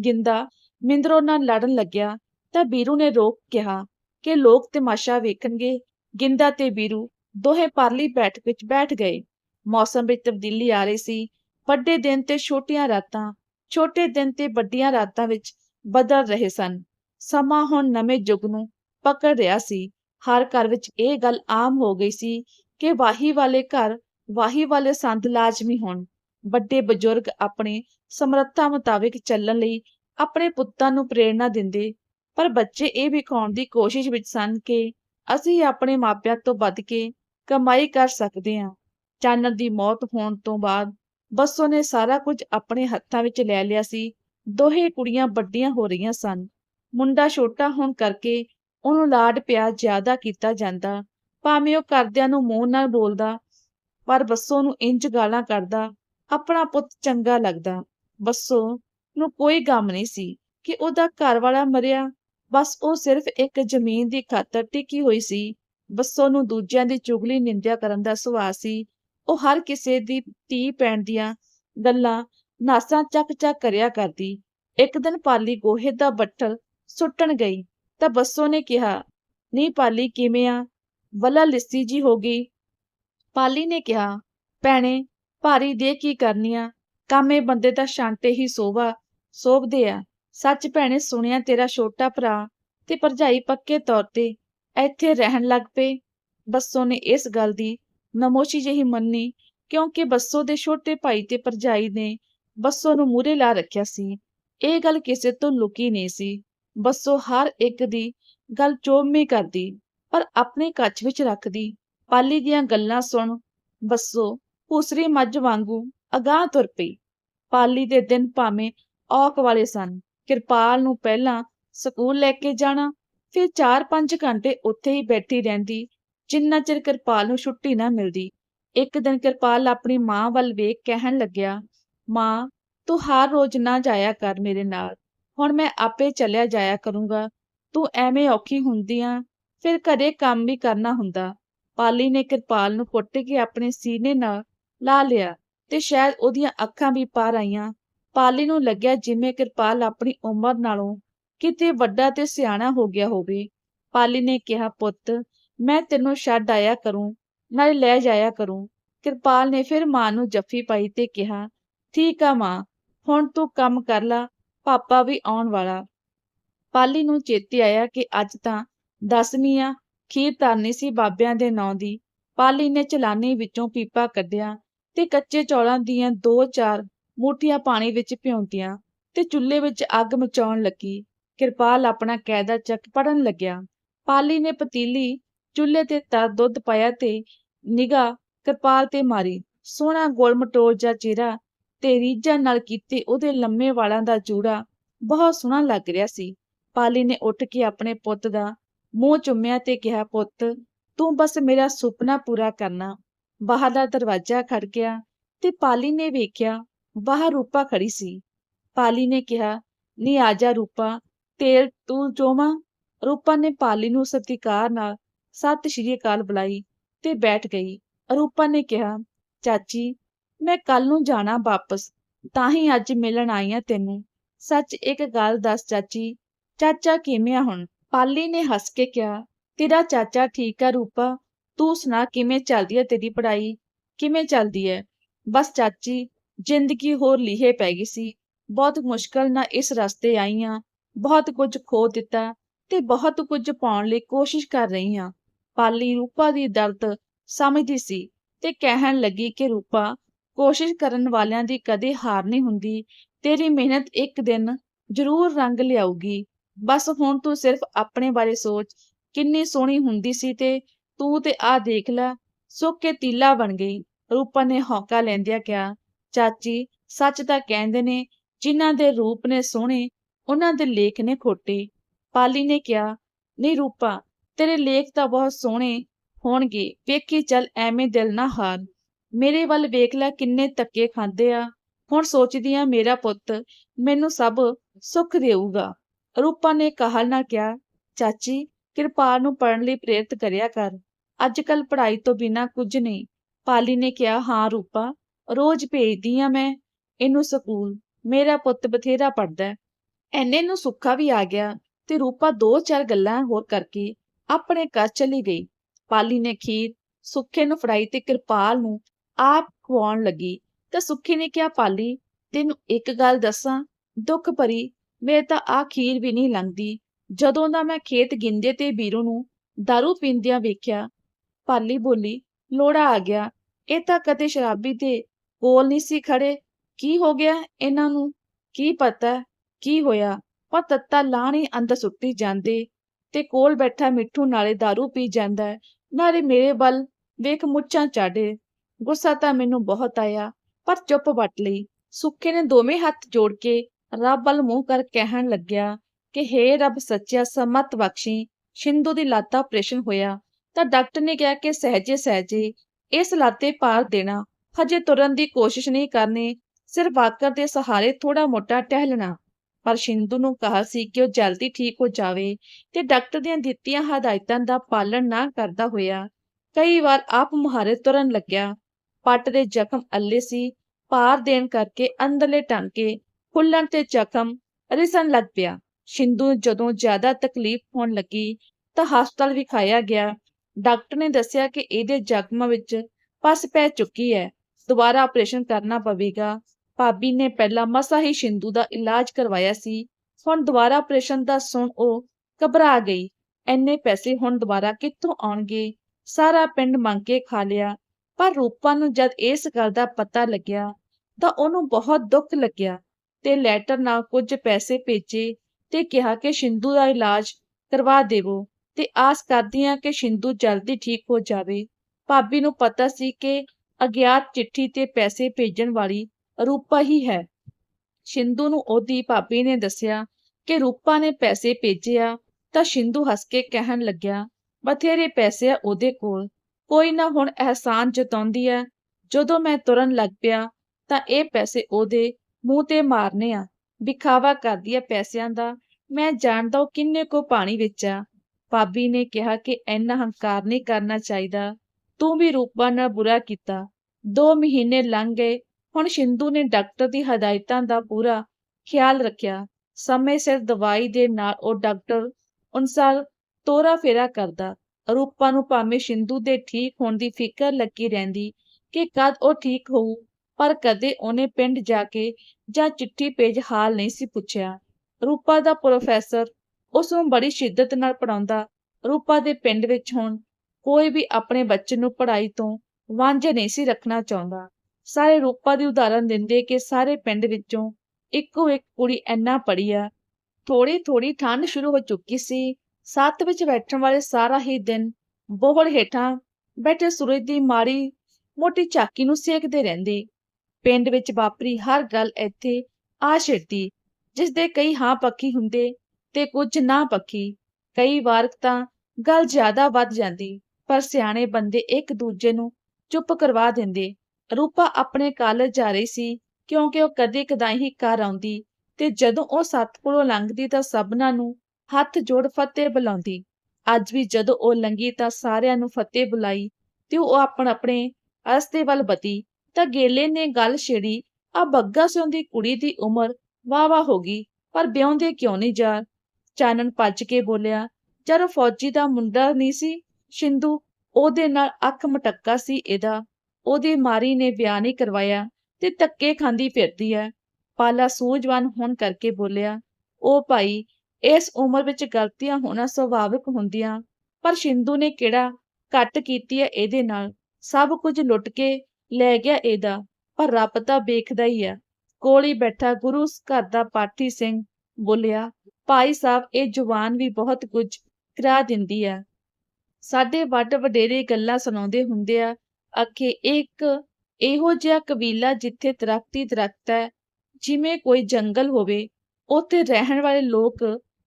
ਗਿੰਦਾ, ਮਿੰਦਰੋ ਨਾਲ ਲੜਨ ਲੱਗਿਆ, ਤਾਂ ਵੀਰੂ ਨੇ ਰੋਕ ਕਿਹਾ। ਕਿ ਲੋਕ ਤਮਾਸ਼ਾ ਵੇਖਣਗੇ, ਗਿੰਦਾ ਤੇ ਵੀਰੂ ਦੋਹੇ ਪਰਲੀ ਬੈਠਕ ਵਿੱਚ ਬੈਠ ਗਏ। ਮੌਸਮ ਵਿੱਚ ਤਬਦੀਲੀ ਆ ਰਹੀ ਸੀ। ਵੱਡੇ ਦਿਨ ਤੇ ਛੋਟੀਆਂ ਰਾਤਾਂ, ਛੋਟੇ ਦਿਨ ਤੇ ਵੱਡੀਆਂ ਰਾਤਾਂ ਵਿੱਚ ਬਦਲ ਰਹੇ ਸਨ। ਸਮਾਂ ਹੁਣ ਨਵੇਂ ਯੁੱਗ ਨੂੰ ਪਕੜ ਰਿਹਾ ਸੀ। ਹਰ ਘਰ ਵਿੱਚ ਇਹ ਗੱਲ ਆਮ ਹੋ ਗਈ ਸੀ ਕਿ ਵਾਹੀ ਵਾਲੇ ਘਰ, ਵਾਹੀ ਵਾਲੇ ਸੰਦ ਲਾਜ਼ਮੀ ਹੋਣ। ਵੱਡੇ ਬਜ਼ੁਰਗ ਆਪਣੇ ਸਮਰੱਥਾ ਮੁਤਾਬਿਕ ਚੱਲਣ ਲਈ ਆਪਣੇ ਪੁੱਤਾਂ ਨੂੰ ਪ੍ਰੇਰਣਾ ਦਿੰਦੇ ਪਰ ਬੱਚੇ ਇਹ ਵਿਖਾਉਣ ਦੀ ਕੋਸ਼ਿਸ਼ ਵਿੱਚ ਸਨ ਕਿ ਅਸੀਂ ਆਪਣੇ ਮਾਪਿਆਂ ਤੋਂ ਵੱਧ ਕੇ ਕਮਾਈ ਕਰ ਸਕਦੇ ਹਾਂ। ਚਾਨਣ ਦੀ ਮੌਤ ਹੋਣ ਤੋਂ ਬਾਅਦ ਬੱਸੋ ਨੇ ਸਾਰਾ ਕੁਝ ਆਪਣੇ ਹੱਥਾਂ ਵਿੱਚ ਲੈ ਲਿਆ ਸੀ। ਦੋਹੇ ਕੁੜੀਆਂ ਵੱਡੀਆਂ ਹੋ ਰਹੀਆਂ ਸਨ। ਮੁੰਡਾ ਛੋਟਾ ਹੋਣ ਕਰਕੇ ਉਹਨੂੰ ਲਾਡ ਪਿਆਰ ਜ਼ਿਆਦਾ ਕੀਤਾ ਜਾਂਦਾ। ਭਾਵੇਂ ਉਹ ਕਰਦਿਆਂ ਨੂੰ ਮੂੰਹ ਨਾਲ ਬੋਲਦਾ, ਪਰ ਬੱਸੋ ਨੂੰ ਇੰਜ ਗਾਲਾਂ ਕਰਦਾ ਆਪਣਾ ਪੁੱਤ ਚੰਗਾ ਲੱਗਦਾ। ਬੱਸੋ ਨੂੰ ਕੋਈ ਗਮ ਨਹੀਂ ਸੀ ਕਿ ਉਹਦਾ ਘਰ ਵਾਲਾ ਮਰਿਆ। ਬਸ ਉਹ ਸਿਰਫ ਇੱਕ ਜ਼ਮੀਨ ਦੀ ਖਾਤਰ ਟਿਕੀ ਹੋਈ ਸੀ। ਬੱਸੋ ਨੂੰ ਦੂਜਿਆਂ ਦੀ ਚੁਗਲੀ ਨਿੰਦਿਆ ਕਰਨ ਦਾ ਸੁਭਾਅ ਸੀ। ਉਹ ਹਰ ਕਿਸੇ ਦੀ ਧੀ ਪੈਣ ਦੀਆਂ ਗੱਲਾਂ ਨਾਸਾਂ ਚੱਕ ਚੱਕ ਕਰਿਆ ਕਰਦੀ। ਇੱਕ ਦਿਨ ਪਾਲੀ ਗੋਹੇ ਦਾ ਬੱਠਲ ਸੁੱਟਣ ਗਈ ਤਾਂ ਬੱਸੋ ਨੇ ਕਿਹਾ, ਨੀ ਪਾਲੀ, ਕਿਵੇਂ ਆ? ਵੱਲਾ ਲਿੱਸੀ ਜੀ ਹੋ ਗਈ। ਪਾਲੀ ਨੇ ਕਿਹਾ, ਭੈਣੇ, ਭਾਰੀ ਦੇ ਕੀ ਕਰਨੀਆਂ ਕਾਮੇ ਬੰਦੇ ਦਾ ਸ਼ਾਂਤੇ ਹੀ ਸੋਭਾ, ਸੋਭਦੇ ਆ। ਸੱਚ ਭੈਣੇ, ਸੁਣਿਆ ਤੇਰਾ ਛੋਟਾ ਭਰਾ ਤੇ ਭਰਜਾਈ ਪੱਕੇ ਤੌਰ ਤੇ ਇੱਥੇ ਰਹਿਣ ਲੱਗ ਪਏ। ਬੱਸੋ ਨੇ ਇਸ ਗੱਲ ਦੀ ਨਮੋਸ਼ੀ ਜਿਹੀ ਮੰਨੀ, ਕਿਉਂਕਿ ਬੱਸੋ ਦੇ ਛੋਟੇ ਭਾਈ ਤੇ ਭਰਜਾਈ ਨੇ ਬੱਸੋ ਨੂੰ ਮੂਰੇ ਲਾ ਰੱਖਿਆ ਸੀ। ਇਹ ਗੱਲ ਕਿਸੇ ਤੋਂ ਲੁਕੀ ਨਹੀਂ ਸੀ। ਬੱਸੋ ਹਰ ਇੱਕ ਦੀ ਗੱਲ ਚੋਮੀ ਕਰਦੀ, ਪਰ ਆਪਣੇ ਕੱਚ ਵਿੱਚ ਰੱਖਦੀ। ਪਾਲੀ ਦੀਆਂ ਗੱਲਾਂ ਸੁਣ ਬੱਸੋ ਭੂਸਰੀ ਮੱਝ ਵਾਂਗੂ ਅਗਾਹ ਤੁਰ ਪਈ। ਪਾਲੀ ਦੇ ਦਿਨ ਭਾਵੇਂ ਔਕ ਵਾਲੇ ਸਨ। ਕਿਰਪਾਲ ਨੂੰ ਪਹਿਲਾਂ ਸਕੂਲ ਲੈ ਕੇ ਜਾਣਾ, ਫਿਰ 4-5 ਘੰਟੇ ਉੱਥੇ ਹੀ ਬੈਠੀ ਰਹਿੰਦੀ, ਜਿੰਨਾ ਚਿਰ ਕਿਰਪਾਲ ਨੂੰ ਛੁੱਟੀ ਨਾ ਮਿਲਦੀ। ਇੱਕ ਦਿਨ ਕਿਰਪਾਲ ਆਪਣੀ ਮਾਂ ਵੱਲ ਵੇਖ ਕਹਿਣ ਲੱਗਿਆ, ਮਾਂ, ਤੂੰ ਹਰ ਰੋਜ਼ ਨਾ ਜਾਇਆ ਕਰ ਮੇਰੇ ਨਾਲ। ਹੁਣ ਮੈਂ ਆਪੇ ਚੱਲਿਆ ਜਾਇਆ ਕਰੂੰਗਾ। ਤੂੰ ਐਵੇਂ ਔਖੀ ਹੁੰਦੀ ਆ ਫਿਰ ਘਰੇ ਕੰਮ ਵੀ ਕਰਨਾ ਹੁੰਦਾ। ਪਾਲੀ ਨੇ ਕਿਰਪਾਲ ਨੂੰ ਪੁੱਟ ਕੇ ਆਪਣੇ ਸੀਨੇ ਨਾਲ ਲਾ ਲਿਆ ਤੇ ਸ਼ਾਇਦ ਉਹਦੀਆਂ ਅੱਖਾਂ ਵੀ ਪਾਰ ਆਈਆਂ। ਪਾਲੀ ਨੂੰ ਲੱਗਿਆ ਜਿਵੇਂ ਕਿਰਪਾਲ ਆਪਣੀ ਉਮਰ ਨਾਲੋਂ ਕਿਤੇ ਵੱਡਾ ਤੇ ਸਿਆਣਾ ਹੋ ਗਿਆ ਹੋਵੇ। ਪਾਲੀ ਨੇ ਕਿਹਾ, ਪੁੱਤ, ਮੈਂ ਤੈਨੂੰ ਛੱਡ ਆਇਆ ਕਰੂੰ, ਨਾਲੇ ਲੈ ਜਾਇਆ ਕਰੂੰ। ਕਿਰਪਾਲ ਨੇ ਫਿਰ ਮਾਂ ਨੂੰ ਜੱਫੀ ਪਾਈ ਤੇ ਕਿਹਾ, ਠੀਕ ਆ ਮਾਂ, ਹੁਣ ਤੂੰ ਕੰਮ ਕਰ ਲਾ, ਪਾਪਾ ਵੀ ਆਉਣ ਵਾਲਾ। ਪਾਲੀ ਨੂੰ ਚੇਤੇ ਆਇਆ ਕਿ ਅੱਜ ਤਾਂ ਦਸਵੀਂ ਆ, ਖੀਰ ਧਰਨੀ ਸੀ ਬਾਬਿਆਂ ਦੇ ਨਾਂ ਦੀ। ਪਾਲੀ ਨੇ ਚਲਾਨੀ ਵਿੱਚੋਂ ਪੀਪਾ ਕੱਢਿਆ ਤੇ ਕੱਚੇ ਚੌਲਾਂ ਦੀਆਂ ਦੋ ਚਾਰ ਮੂਠੀਆਂ ਪਾਣੀ ਵਿੱਚ ਭਿਉਂਤੀਆਂ ਤੇ ਚੁੱਲ੍ਹੇ ਵਿੱਚ ਅੱਗ ਮਚਾਉਣ ਲੱਗੀ। ਕਿਰਪਾਲ ਆਪਣਾ ਕਾਇਦਾ ਚੱਕ ਪੜਨ ਲੱਗਿਆ। ਪਾਲੀ ਨੇ ਪਤੀਲੀ ਚੁੱਲ੍ਹੇ ਤੇ ਤਰ ਦੁੱਧ ਪਾਇਆ ਤੇ ਨਿਗਾਹ ਕਿਰਪਾਲ ਤੇ ਮਾਰੀ। ਸੋਹਣਾ ਗੋਲ ਮਟੋਲ ਜਿਹਾ ਚਿਹਰਾ ਤੇ ਰੀਝਾਂ ਨਾਲ ਕੀਤੇ ਉਹਦੇ ਲੰਮੇ ਵਾਲਾਂ ਦਾ ਜੂੜਾ ਬਹੁਤ ਸੋਹਣਾ ਲੱਗ ਰਿਹਾ ਸੀ। ਪਾਲੀ ਨੇ ਉੱਠ ਕੇ ਆਪਣੇ ਪੁੱਤ ਦਾ ਮੂੰਹ ਚੁੰਮਿਆ ਤੇ ਕਿਹਾ, ਪੁੱਤ, ਤੂੰ ਬਸ ਮੇਰਾ ਸੁਪਨਾ ਪੂਰਾ ਕਰਨਾ। ਬਾਹਰ ਦਾ ਦਰਵਾਜ਼ਾ ਖੜ ਗਿਆ ਤੇ ਪਾਲੀ ਨੇ ਵੇਖਿਆ ਬਾਹਰ ਰੂਪਾ ਖੜੀ ਸੀ। ਪਾਲੀ ਨੇ ਕਿਹਾ, ਨੀ ਆਜਾ ਰੂਪਾ, ਤੇਲ ਤੂੰ ਚੋਵਾਂ? ਰੂਪਾ ਨੇ ਪਾਲੀ ਨੂੰ ਸਤਿਕਾਰ ਨਾਲ ਸਤਿ ਸ਼੍ਰੀ ਅਕਾਲ ਬੁਲਾਈ ਤੇ ਬੈਠ ਗਈ। ਰੂਪਾ ਨੇ ਕਿਹਾ, ਚਾਚੀ, ਮੈਂ ਕੱਲ ਨੂੰ ਜਾਣਾ ਵਾਪਸ, ਤਾਂ ਹੀ ਅੱਜ ਮਿਲਣ ਆਈ ਆ ਤੈਨੂੰ। ਸੱਚ ਇੱਕ ਗੱਲ ਦੱਸ ਚਾਚੀ, ਚਾਚਾ ਕਿਵੇਂ ਆ ਹੁਣ? ਪਾਲੀ ਨੇ ਹੱਸ ਕੇ ਕਿਹਾ, ਤੇਰਾ ਚਾਚਾ ਠੀਕ ਆ ਰੂਪਾ, ਤੂੰ ਸੁਣਾ ਕਿਵੇਂ ਚੱਲਦੀ ਹੈ ਤੇਰੀ ਪੜ੍ਹਾਈ? ਕਿਵੇਂ ਚੱਲਦੀ ਹੈ ਬਸ ਚਾਚੀ ਜ਼ਿੰਦਗੀ ਹੋਰ ਲੀਹੇ ਪੈ ਗਈ ਸੀ। ਬਹੁਤ ਮੁਸ਼ਕਲ ਨਾਲ ਇਸ ਰਸਤੇ ਆਈ ਹਾਂ ਬਹੁਤ ਕੁਝ ਖੋ ਦਿੱਤਾ ਤੇ ਬਹੁਤ ਕੁਝ ਪਾਉਣ ਲਈ ਕੋਸ਼ਿਸ਼ ਕਰ ਰਹੀ ਹਾਂ ਪਾਲੀ ਰੂਪਾ ਦੀ ਦਰਦ ਸਮਝਦੀ ਸੀ ਤੇ ਕਹਿਣ ਲੱਗੀ ਕਿ, ਰੂਪਾ, ਕੋਸ਼ਿਸ਼ ਕਰਨ ਵਾਲਿਆਂ ਦੀ ਕਦੇ ਹਾਰ ਨਹੀਂ ਹੁੰਦੀ। ਤੇਰੀ ਮਿਹਨਤ ਇੱਕ ਦਿਨ ਜ਼ਰੂਰ ਰੰਗ ਲਿਆਊਗੀ। ਬਸ ਹੁਣ ਤੂੰ ਸਿਰਫ ਆਪਣੇ ਬਾਰੇ ਸੋਚ। ਕਿੰਨੀ ਸੋਹਣੀ ਹੁੰਦੀ ਸੀ ਤੇ ਤੂੰ ਤੇ ਆ ਦੇਖ ਲੈ, ਸੁੱਕ ਕੇ ਤੀਲਾ ਬਣ ਗਈ। ਰੂਪਾ ਨੇ ਹੌਕਾ ਲੈਂਦਿਆਂ ਕਿਹਾ ਚਾਚੀ ਸੱਚ ਤਾਂ ਕਹਿੰਦੇ ਨੇ, ਜਿਨ੍ਹਾਂ ਦੇ ਰੂਪ ਨੇ ਸੋਹਣੇ ਉਹਨਾਂ ਦੇ ਲੇਖ ਨੇ ਖੋਟੇ। ਪਾਲੀ ਨੇ ਕਿਹਾ, ਨਹੀਂ ਰੂਪਾ, ਤੇਰੇ ਲੇਖ ਤਾਂ ਬਹੁਤ ਸੋਹਣੇ ਹੋਣਗੇ, ਵੇਖੀ ਚੱਲ ਐਵੇਂ ਦਿਲ ਨਾ ਹਾਰ। ਮੇਰੇ ਵੱਲ ਵੇਖ ਲੈ ਕਿੰਨੇ ਧੱਕੇ ਖਾਂਦੇ ਆ। ਹੁਣ ਸੋਚਦੀ ਹਾਂ ਮੇਰਾ ਪੁੱਤ ਮੈਨੂੰ ਸਭ ਸੁੱਖ ਦੇਊਗਾ। ਰੂਪਾ ਨੇ ਕਾਹਲ ਨਾ ਕਿਹਾ, ਚਾਚੀ, ਕਿਰਪਾ ਨੂੰ ਪੜ੍ਹਨ ਲਈ ਪ੍ਰੇਰਿਤ ਕਰਿਆ ਕਰ। ਅੱਜ ਕੱਲ ਪੜ੍ਹਾਈ ਤੋਂ ਬਿਨਾਂ ਕੁਝ ਨਹੀਂ। ਪਾਲੀ ਨੇ ਕਿਹਾ, ਹਾਂ ਰੂਪਾ ਰੋਜ਼ ਭੇਜਦੀ ਆ ਮੈਂ, ਇਹਨੂੰ ਸਕੂਲ, ਮੇਰਾ ਪੁੱਤ ਬਥੇਰਾ ਪੜਦਾ ਹੈ। ਐਨੇ ਨੂੰ ਸੁੱਖਾ ਵੀ ਆ ਗਿਆ ਤੇ ਰੂਪਾ ਦੋ ਚਾਰ ਗੱਲਾਂ ਹੋਰ ਕਰਕੇ ਆਪਣੇ ਘਰ ਚਲੀ ਗਈ। ਪਾਲੀ ਨੇ ਖੀਰ, ਸੁੱਖੇ ਨੂੰ ਫੜਾਈ ਤੇ ਕਿਰਪਾਲ ਨੂੰ ਆਪ ਖਵਾਉਣ ਲੱਗੀ ਤਾਂ ਸੁੱਖੀ ਨੇ ਕਿਹਾ, ਪਾਲੀ, ਤੈਨੂੰ ਇੱਕ ਗੱਲ ਦੱਸਾਂ, ਦੁੱਖ ਭਰੀ, ਮੇਰੇ ਤਾਂ ਆ ਖੀਰ ਵੀ ਨਹੀਂ ਲੰਘਦੀ। ਜਦੋਂ ਦਾ ਮੈਂ ਖੇਤ ਗਿੰਦੇ ਤੇ ਵੀਰੂ ਨੂੰ दारू ਪੀਂਦਿਆਂ ਵੇਖਿਆ, ਪਾਲੀ ਬੋਲੀ, ਲੋੜਾ ਆ ਗਿਆ, ਇਹ ਤਾਂ ਕਦੇ ਸ਼ਰਾਬੀ ਦੇ ਕੋਲ ਨਹੀਂ ਸੀ ਖੜੇ। ਕੀ ਹੋ ਗਿਆ ਇਹਨਾਂ ਨੂੰ? ਕੀ ਪਤਾ? ਕੀ ਹੋਇਆ? ਪਰ ਤੱਤਾ ਲਾਣੀ ਅੰਦਰ ਸੁੱਟੀ ਜਾਂਦੇ ਤੇ ਕੋਲ ਬੈਠਾ ਮਿੱਠੂ ਨਾਲੇ दारू ਪੀ ਜਾਂਦਾ। ਹੈ, ਨਾਲੇ ਮੇਰੇ ਵੱਲ ਵੇਖ ਮੁੱਛਾਂ ਚਾੜੇ ਗੁੱਸਾ ਤਾਂ ਮੈਨੂੰ ਬਹੁਤ ਆਇਆ ਪਰ ਚੁੱਪ ਵੱਟ ਲਈ। ਸੁੱਖੇ ਨੇ ਦੋਵੇਂ ਹੱਥ ਜੋੜ ਕੇ ਰੱਬ ਵੱਲ ਮੂੰਹ ਕਰ ਕਹਿਣ ਲੱਗਿਆ ਕਿ ਹੇ ਰੱਬ ਸੱਚਿਆ ਸਮਤ ਬਖਸ਼ੀ ਸ਼ਿੰਦੂ ਦੀ ਲੱਤ ਦਾ ਆਪਰੇਸ਼ਨ ਹੋਇਆ। ਤਾਂ ਡਾਕਟਰ ਨੇ ਕਿਹਾ ਕਿ ਸਹਿਜੇ ਸਹਿਜੇ ਇਸ ਲਾਤੇ ਪਾਰ ਦੇਣਾ। ਹਜੇ ਤੁਰਨ ਦੀ ਕੋਸ਼ਿਸ਼ ਨਹੀਂ ਕਰਨੀ, ਸਿਰਫ ਵਾਕਰ ਦੇ ਸਹਾਰੇ ਥੋੜਾ ਮੋਟਾ ਟਹਿਲਣਾ। ਪਰ ਸ਼ਿੰਦੂ ਨੂੰ ਕਹਾ ਸੀ ਕਿ ਉਹ ਜਲਦੀ ਠੀਕ ਹੋ ਜਾਵੇ ਤੇ ਡਾਕਟਰ ਦੀਆਂ ਦਿੱਤੀਆਂ ਹਦਾਇਤਾਂ ਦਾ ਪਾਲਣ ਨਾ ਕਰਦਾ ਹੋਇਆ ਕਈ ਵਾਰ ਆਪ ਮੁਹਾਰੇ ਤੁਰਨ ਲੱਗਿਆ। ਪੱਟ ਦੇ ਜ਼ਖਮ ਅੱਲੇ ਸੀ ਪਾਰ ਦੇਣ ਕਰਕੇ ਅੰਦਰਲੇ ਟਾਂਕੇ ਖੁੱਲਣ ਤੇ ਜ਼ਖਮ ਰਿਸਣ ਲੱਗ ਪਿਆ। ਸ਼ਿੰਦੂ ਜਦੋਂ ਜ਼ਿਆਦਾ ਤਕਲੀਫ ਹੋਣ ਲੱਗੀ ਤਾਂ ਹਸਪਤਾਲ ਵਿਖਾਇਆ ਗਿਆ। ਡਾਕਟਰ ਨੇ ਦੱਸਿਆ ਕਿ ਇਹਦੇ ਜ਼ਖਮਾਂ ਵਿੱਚ ਪਸ ਪੈ ਚੁੱਕੀ ਹੈ। ਦੁਬਾਰਾ ਆਪਰੇਸ਼ਨ ਕਰਨਾ ਪਵੇਗਾ। ਭਾਬੀ ਨੇ ਪਹਿਲਾਂ ਮਸਾ ਹੀ ਸ਼ਿੰਦੂ ਦਾ ਇਲਾਜ ਕਰਵਾਇਆ ਸੀ। ਹੁਣ ਦੁਬਾਰਾ ਆਪਰੇਸ਼ਨ ਦਾ ਸੁਣ ਉਹ ਘਬਰਾ ਗਈ। ਐਨੇ ਪੈਸੇ ਹੁਣ ਦੁਬਾਰਾ ਕਿੱਥੋਂ ਆਉਣਗੇ? ਸਾਰਾ ਪਿੰਡ ਮੰਗ ਕੇ ਖਾ ਲਿਆ। ਪਰ ਰੂਪਾ ਨੂੰ ਜਦ ਇਸ ਗੱਲ ਦਾ ਪਤਾ ਲੱਗਿਆ, ਤਾਂ ਉਹਨੂੰ ਬਹੁਤ ਦੁੱਖ ਲੱਗਿਆ ਤੇ ਲੈਟਰ ਨਾਲ ਕੁਝ ਪੈਸੇ ਭੇਜੇ ਤੇ ਕਿਹਾ ਕਿ ਸ਼ਿੰਦੂ ਦਾ ਇਲਾਜ ਕਰਵਾ ਦੇਵੋ ਤੇ ਆਸ ਕਰਦੀ ਹਾਂ ਕਿ ਸ਼ਿੰਦੂ ਜਲਦੀ ਠੀਕ ਹੋ ਜਾਵੇ। ਭਾਬੀ ਨੂੰ ਪਤਾ ਸੀ ਕਿ ਅਗਿਆਤ ਚਿੱਠੀ ਤੇ ਪੈਸੇ ਭੇਜਣ ਵਾਲੀ ਰੂਪਾ ਹੀ ਹੈ। ਸ਼ਿੰਦੂ ਨੂੰ ਉਹਦੀ ਭਾਬੀ ਨੇ ਦੱਸਿਆ ਕਿ ਰੂਪਾ ਨੇ ਪੈਸੇ ਭੇਜਿਆ ਤਾਂ ਸ਼ਿੰਦੂ ਹੱਸ ਕੇ ਕਹਿਣ ਲੱਗਿਆ, ਬਥੇਰੇ ਪੈਸੇ ਆ ਉਹਦੇ ਕੋਲ। ਕੋਈ ਨਾ ਹੁਣ ਅਹਿਸਾਨ ਜਤਾਉਂਦੀ ਹੈ ਜਦੋਂ ਮੈਂ ਤੁਰਨ ਲੱਗ ਪਿਆ ਤਾਂ ਇਹ ਪੈਸੇ ਉਹਦੇ ਮੂੰਹ ਤੇ ਮਾਰਨੇ ਆ। ਵਿਖਾਵਾ ਕਰਦੀ ਆ ਪੈਸਿਆਂ ਦਾ। ਮੈਂ ਜਾਣਦਾ ਉਹ ਕਿੰਨੇ ਕੋ ਪਾਣੀ ਵਿੱਚ ਆ। ਭਾਬੀ ਨੇ ਕਿਹਾ ਕਿ ਇੰਨਾ ਹੰਕਾਰ ਨਹੀਂ ਕਰਨਾ ਚਾਹੀਦਾ। ਤੂੰ ਵੀ ਰੂਪਾ ਨਾਲ ਬੁਰਾ ਕੀਤਾ। ਦੋ ਮਹੀਨੇ ਲੰਘ ਗਏ। ਹੁਣ ਸ਼ਿੰਦੂ ਨੇ ਡਾਕਟਰ ਦੀ ਹਦਾਇਤਾਂ ਦਾ ਪੂਰਾ ਖਿਆਲ ਰੱਖਿਆ। ਸਮੇਂ ਸਿਰ ਦਵਾਈ ਦੇ ਨਾਲ ਉਹ ਡਾਕਟਰ ਅਨੁਸਾਰ ਤੋਰਾ ਫੇਰਾ ਕਰਦਾ। ਰੂਪਾ ਨੂੰ ਭਾਵੇਂ ਸ਼ਿੰਦੂ ਦੇ ਠੀਕ ਹੋਣ ਦੀ ਫਿਕਰ ਲੱਗੀ ਰਹਿੰਦੀ ਕਿ ਕਦ ਉਹ ਠੀਕ ਹੋਊ, ਪਰ ਕਦੇ ਉਹਨੇ ਪਿੰਡ ਜਾ ਕੇ ਜਾਂ ਚਿੱਠੀ ਭੇਜ ਹਾਲ ਨਹੀਂ ਸੀ ਪੁੱਛਿਆ। ਰੂਪਾ ਦਾ ਪ੍ਰੋਫੈਸਰ ਉਸ ਨੂੰ ਬੜੀ ਸ਼ਿੱਦਤ ਨਾਲ ਪੜਾਉਂਦਾ ਰੂਪਾ ਦੇ ਪਿੰਡ ਵਿੱਚ ਹੁਣ ਕੋਈ ਵੀ ਆਪਣੇ ਬੱਚੇ ਨੂੰ ਪੜ੍ਹਾਈ ਤੋਂ ਵਾਂਝੇ ਨਹੀਂ ਸੀ ਰੱਖਣਾ ਚਾਹੁੰਦਾ। ਸਾਰੇ ਰੂਪਾ ਦੀ ਉਦਾਹਰਨ ਦਿੰਦੇ ਕਿ ਸਾਰੇ ਪਿੰਡ ਵਿੱਚੋਂ ਇੱਕੋ ਇੱਕ ਕੁੜੀ ਇੰਨਾ ਪੜ੍ਹੀ ਆ। ਥੋੜੀ ਥੋੜੀ ਠੰਡ ਸ਼ੁਰੂ ਹੋ ਚੁੱਕੀ ਸੀ। ਸੱਤ ਵਿੱਚ ਬੈਠਣ ਵਾਲੇ ਸਾਰਾ ਹੀ ਦਿਨ ਬੋਹੜ ਹੇਠਾਂ ਬੈਠੇ ਸੂਰਜ ਦੀ ਮਾੜੀ ਮੋਟੀ ਝਾਕੀ ਨੂੰ ਸੇਕਦੇ ਰਹਿੰਦੇ। ਪਿੰਡ ਵਿੱਚ ਵਾਪਰੀ ਹਰ ਗੱਲ ਇੱਥੇ ਆ ਛਿੜਦੀ, ਜਿਸ ਦੇ ਕਈ ਹਾਂ ਪੱਖੀ ਹੁੰਦੇ ਤੇ ਕੁਝ ਨਾ ਪੱਖੀ। ਕਈ ਵਾਰ ਤਾਂ ਗੱਲ ਜ਼ਿਆਦਾ ਵੱਧ ਜਾਂਦੀ। ਪਰ ਸਿਆਣੇ ਬੰਦੇ ਇੱਕ ਦੂਜੇ ਨੂੰ ਚੁੱਪ ਕਰਵਾ ਦਿੰਦੇ। ਰੂਪਾ ਆਪਣੇ ਕਾਲਜ ਜਾ ਰਹੀ ਸੀ, ਕਿਉਂਕਿ ਉਹ ਕਦੇ ਕਦਾਈ ਹੀ ਘਰ ਆਉਂਦੀ ਤੇ ਜਦੋਂ ਉਹ ਸੱਤ ਕੋਲੋਂ ਲੰਘਦੀ ਤਾਂ ਸਭਨਾਂ ਨੂੰ ਹੱਥ ਜੋੜ ਫਤਿਹ ਬੁਲਾਉਂਦੀ। ਅੱਜ ਵੀ ਜਦੋਂ ਉਹ ਲੰਗੀ ਤਾਂ ਸਾਰਿਆਂ ਨੂੰ ਫਤਿਹ ਬੁਲਾਈ ਤੇ ਉਹ ਆਪਣ ਆਪਣੇ ਅਸਤੇ ਵੱਲ ਬਤੀ ਤਾਂ ਗੇਲੇ ਨੇ ਗੱਲ ਛੇੜੀ, ਆ ਬੱਗਾ ਸਿਉਂ ਦੀ ਕੁੜੀ ਦੀ ਉਮਰ ਵਾਵਾ ਹੋ ਗਈ, ਪਰ ਵਿਆਹੁੰਦੇ ਕਿਉਂ ਨਹੀਂ ਯਾਰ ਚਾਨਣ ਭੱਜ ਕੇ ਬੋਲਿਆ, ਜਦ ਫੌਜੀ ਦਾ ਮੁੰਡਾ ਨਹੀਂ ਸੀ ਸ਼ਿੰਦੂ ਉਹਦੇ ਨਾਲ ਅੱਖ ਮਟੱਕਾ ਸੀ ਇਹਦਾ। ਉਹਦੀ ਮਾਰੀ ਨੇ ਵਿਆਹ ਨਹੀਂ ਕਰਵਾਇਆ ਤੇ ਧੱਕੇ ਖਾਂਦੀ ਫਿਰਦੀ ਹੈ ਪਾਲਾ ਸੂਝਵਾਨ ਹੋਣ ਕਰਕੇ ਬੋਲਿਆ, ਉਹ ਭਾਈ, ਇਸ ਉਮਰ ਵਿੱਚ ਗਲਤੀਆਂ ਹੋਣਾ ਸੁਭਾਵਿਕ ਹੁੰਦੀਆਂ, ਪਰ ਸ਼ਿੰਦੂ ਨੇ ਕਿਹੜਾ ਘੱਟ ਕੀਤੀ ਐ ਇਹਦੇ ਨਾਲ? ਸਭ ਕੁਝ ਲੁੱਟ ਕੇ ਲੈ ਗਿਆ ਇਹਦਾ, ਪਰ ਰੱਬ ਤਾਂ ਵੇਖਦਾ ਹੀ ਆ ਕੋਲ ਹੀ ਬੈਠਾ ਗੁਰੂ ਘਰ ਦਾ ਪਾਠੀ ਸਿੰਘ ਬੋਲਿਆ, ਭਾਈ ਸਾਹਿਬ, ਇਹ ਜਵਾਨ ਵੀ ਬਹੁਤ ਕੁਝ ਕਰਾ ਦਿੰਦੀ ਆ ਸਾਡੇ ਵੱਡ ਵਡੇਰੇ ਗੱਲਾਂ ਸੁਣਾਉਂਦੇ ਹੁੰਦੇ ਆ ਅਖੇ ਇੱਕ ਇਹੋ ਜਿਹਾ ਕਬੀਲਾ ਜਿੱਥੇ ਦਰਖਤ ਹੀ ਦਰਖਤ ਹੈ, ਜਿਵੇਂ ਕੋਈ ਜੰਗਲ ਹੋਵੇ, ਉੱਥੇ ਰਹਿਣ ਵਾਲੇ ਲੋਕ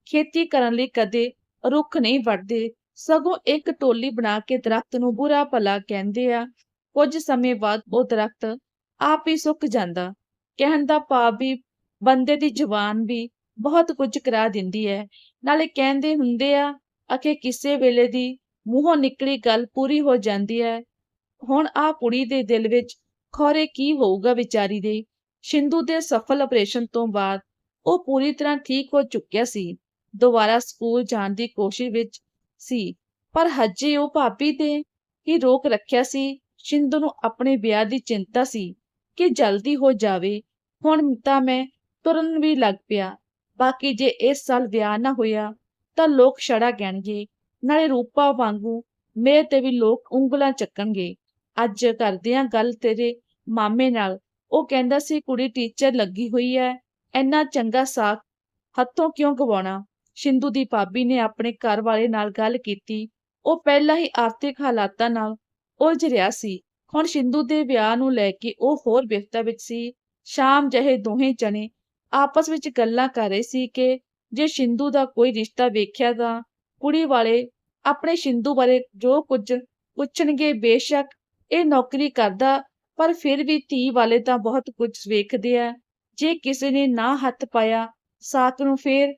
ਖੇਤੀ ਕਰਨ ਲਈ ਕਦੇ ਰੁੱਖ ਨਹੀਂ ਵੱਢਦੇ, ਸਗੋਂ ਇੱਕ ਟੋਲੀ ਬਣਾ ਕੇ ਦਰਖਤ ਨੂੰ ਬੁਰਾ ਭਲਾ ਕਹਿੰਦੇ ਆ। ਕੁਝ ਸਮੇਂ ਬਾਅਦ ਉਹ ਦਰਖਤ ਆਪ ਹੀ ਸੁੱਕ ਜਾਂਦਾ, ਕਹਿਣ ਦਾ ਭਾਵ ਵੀ ਬੰਦੇ ਦੀ ਜ਼ੁਬਾਨ ਵੀ ਬਹੁਤ ਕੁਝ ਕਰਾ ਦਿੰਦੀ ਹੈ। ਨਾਲੇ ਕਹਿੰਦੇ ਹੁੰਦੇ ਆ ਅਖੇ ਕਿਸੇ ਵੇਲੇ ਦੀ ਮੂੰਹੋਂ ਨਿਕਲੀ ਗੱਲ ਪੂਰੀ ਹੋ ਜਾਂਦੀ ਹੈ। ਹੁਣ ਆ ਕੁੜੀ ਦੇ ਦਿਲ ਵਿੱਚ ਖੌਰੇ ਕੀ ਹੋਊਗਾ ਵਿਚਾਰੀ ਦੇ? ਸ਼ਿੰਦੂ ਦੇ ਸਫਲ ਆਪਰੇਸ਼ਨ ਤੋਂ ਬਾਅਦ ਉਹ ਪੂਰੀ ਤਰ੍ਹਾਂ ਠੀਕ ਹੋ ਚੁੱਕਿਆ ਸੀ। ਦੁਬਾਰਾ ਸਕੂਲ ਜਾਣ ਦੀ ਕੋਸ਼ਿਸ਼ ਵਿੱਚ ਸੀ, ਪਰ ਹਜੇ ਉਹ ਭਾਬੀ ਤੇ ਹੀ ਰੋਕ ਰੱਖਿਆ ਸੀ। ਸ਼ਿੰਦੂ ਨੂੰ ਆਪਣੇ ਵਿਆਹ ਦੀ ਚਿੰਤਾ ਸੀ ਕਿ ਜਲਦੀ ਹੋ ਜਾਵੇ। ਹੁਣ ਤਾਂ ਮੈਂ ਤੁਰਨ ਵੀ ਲੱਗ ਪਿਆ। ਬਾਕੀ ਜੇ ਇਸ ਸਾਲ ਵਿਆਹ ਨਾ ਹੋਇਆ ਤਾਂ ਲੋਕ ਛੜਾ ਕਹਿਣਗੇ ਨਾਲੇ ਰੂਪਾ ਵਾਂਗੂ ਮੇਰੇ ਤੇ ਵੀ ਲੋਕ ਉਂਗਲਾਂ ਚੱਕਣਗੇ। ਅੱਜ ਕਰਦਿਆਂ ਗੱਲ ਤੇਰੇ ਮਾਮੇ ਨਾਲ, ਉਹ ਕਹਿੰਦਾ ਸੀ, ਕੁੜੀ ਟੀਚਰ ਲੱਗੀ ਹੋਈ ਐ, ਇੰਨਾ ਚੰਗਾ ਸਾਖ ਹੱਥੋਂ ਕਿਉਂ ਗਵਾਉਣਾ? ਸ਼ਿੰਦੂ ਦੀ ਭਾਬੀ ਨੇ ਆਪਣੇ ਘਰ ਵਾਲੇ ਨਾਲ ਗੱਲ ਕੀਤੀ। ਉਹ ਪਹਿਲਾਂ ਹੀ ਆਰਥਿਕ ਹਾਲਾਤਾਂ ਨਾਲ ਉਲਝ ਰਿਹਾ ਸੀ। ਹੁਣ ਸ਼ਿੰਦੂ ਦੇ ਵਿਆਹ ਨੂੰ ਲੈ ਕੇ ਉਹ ਹੋਰ ਵਿਫਤਾ ਵਿੱਚ ਸੀ। ਸ਼ਾਮ ਜਹੇ ਦੋਹੇ ਜਣੇ ਆਪਸ ਵਿੱਚ ਗੱਲਾਂ ਕਰ ਰਹੇ ਸੀ ਕਿ ਜੇ ਸ਼ਿੰਦੂ ਦਾ ਕੋਈ ਰਿਸ਼ਤਾ ਵੇਖਿਆ ਤਾਂ ਕੁੜੀ ਵਾਲੇ ਆਪਣੇ ਸ਼ਿੰਦੂ ਬਾਰੇ ਜੋ ਕੁਝ ਪੁੱਛਣਗੇ ਬੇਸ਼ੱਕ ਇਹ ਨੌਕਰੀ ਕਰਦਾ, ਪਰ ਫਿਰ ਵੀ ਧੀ ਵਾਲੇ ਤਾਂ ਬਹੁਤ ਕੁਝ ਵੇਖਦੇ ਆ। ਜੇ ਕਿਸੇ ਨੇ ਨਾ ਹੱਥ ਪਾਇਆ ਸਾਕ ਨੂੰ ਫੇਰ?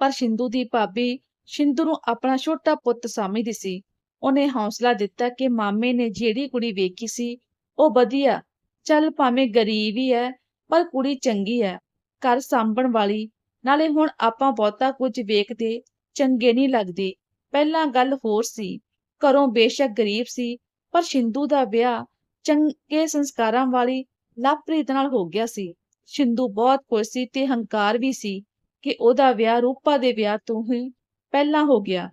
ਪਰ ਸ਼ਿੰਦੂ ਦੀ ਭਾਬੀ ਸ਼ਿੰਦੂ ਨੂੰ ਆਪਣਾ ਛੋਟਾ ਪੁੱਤ ਸਮਝਦੀ ਸੀ। ਉਹਨੇ ਹੌਸਲਾ ਦਿੱਤਾ ਕਿ ਮਾਮੇ ਨੇ ਜਿਹੜੀ ਕੁੜੀ ਵੇਖੀ ਸੀ, ਉਹ ਵਧੀਆ। ਚੱਲ ਭਾਵੇਂ ਗਰੀਬ ਹੀ ਹੈ ਪਰ ਕੁੜੀ ਚੰਗੀ ਹੈ ਘਰ ਸਾਂਭਣ ਵਾਲੀ, ਨਾਲੇ ਹੁਣ ਆਪਾਂ ਬਹੁਤਾ ਕੁਝ ਵੇਖਦੇ ਚੰਗੇ ਨਹੀਂ ਲੱਗਦੇ। ਪਹਿਲਾਂ ਗੱਲ ਹੋਰ ਸੀ। ਘਰੋਂ ਬੇਸ਼ੱਕ ਗਰੀਬ ਸੀ, ਪਰ ਸ਼ਿੰਦੂ ਦਾ ਵਿਆਹ ਚੰਗੇ ਸੰਸਕਾਰਾਂ ਵਾਲੀ ਲਵਪ੍ਰੀਤ ਨਾਲ ਹੋ ਗਿਆ ਸੀ। ਸ਼ਿੰਦੂ ਬਹੁਤ ਖੁਸ਼ ਸੀ ਤੇ ਹੰਕਾਰ ਵੀ ਸੀ ਕਿ ਉਹਦਾ ਵਿਆਹ ਰੂਪਾ ਦੇ ਵਿਆਹ ਤੋਂ ਹੀ ਪਹਿਲਾਂ ਹੋ ਗਿਆ।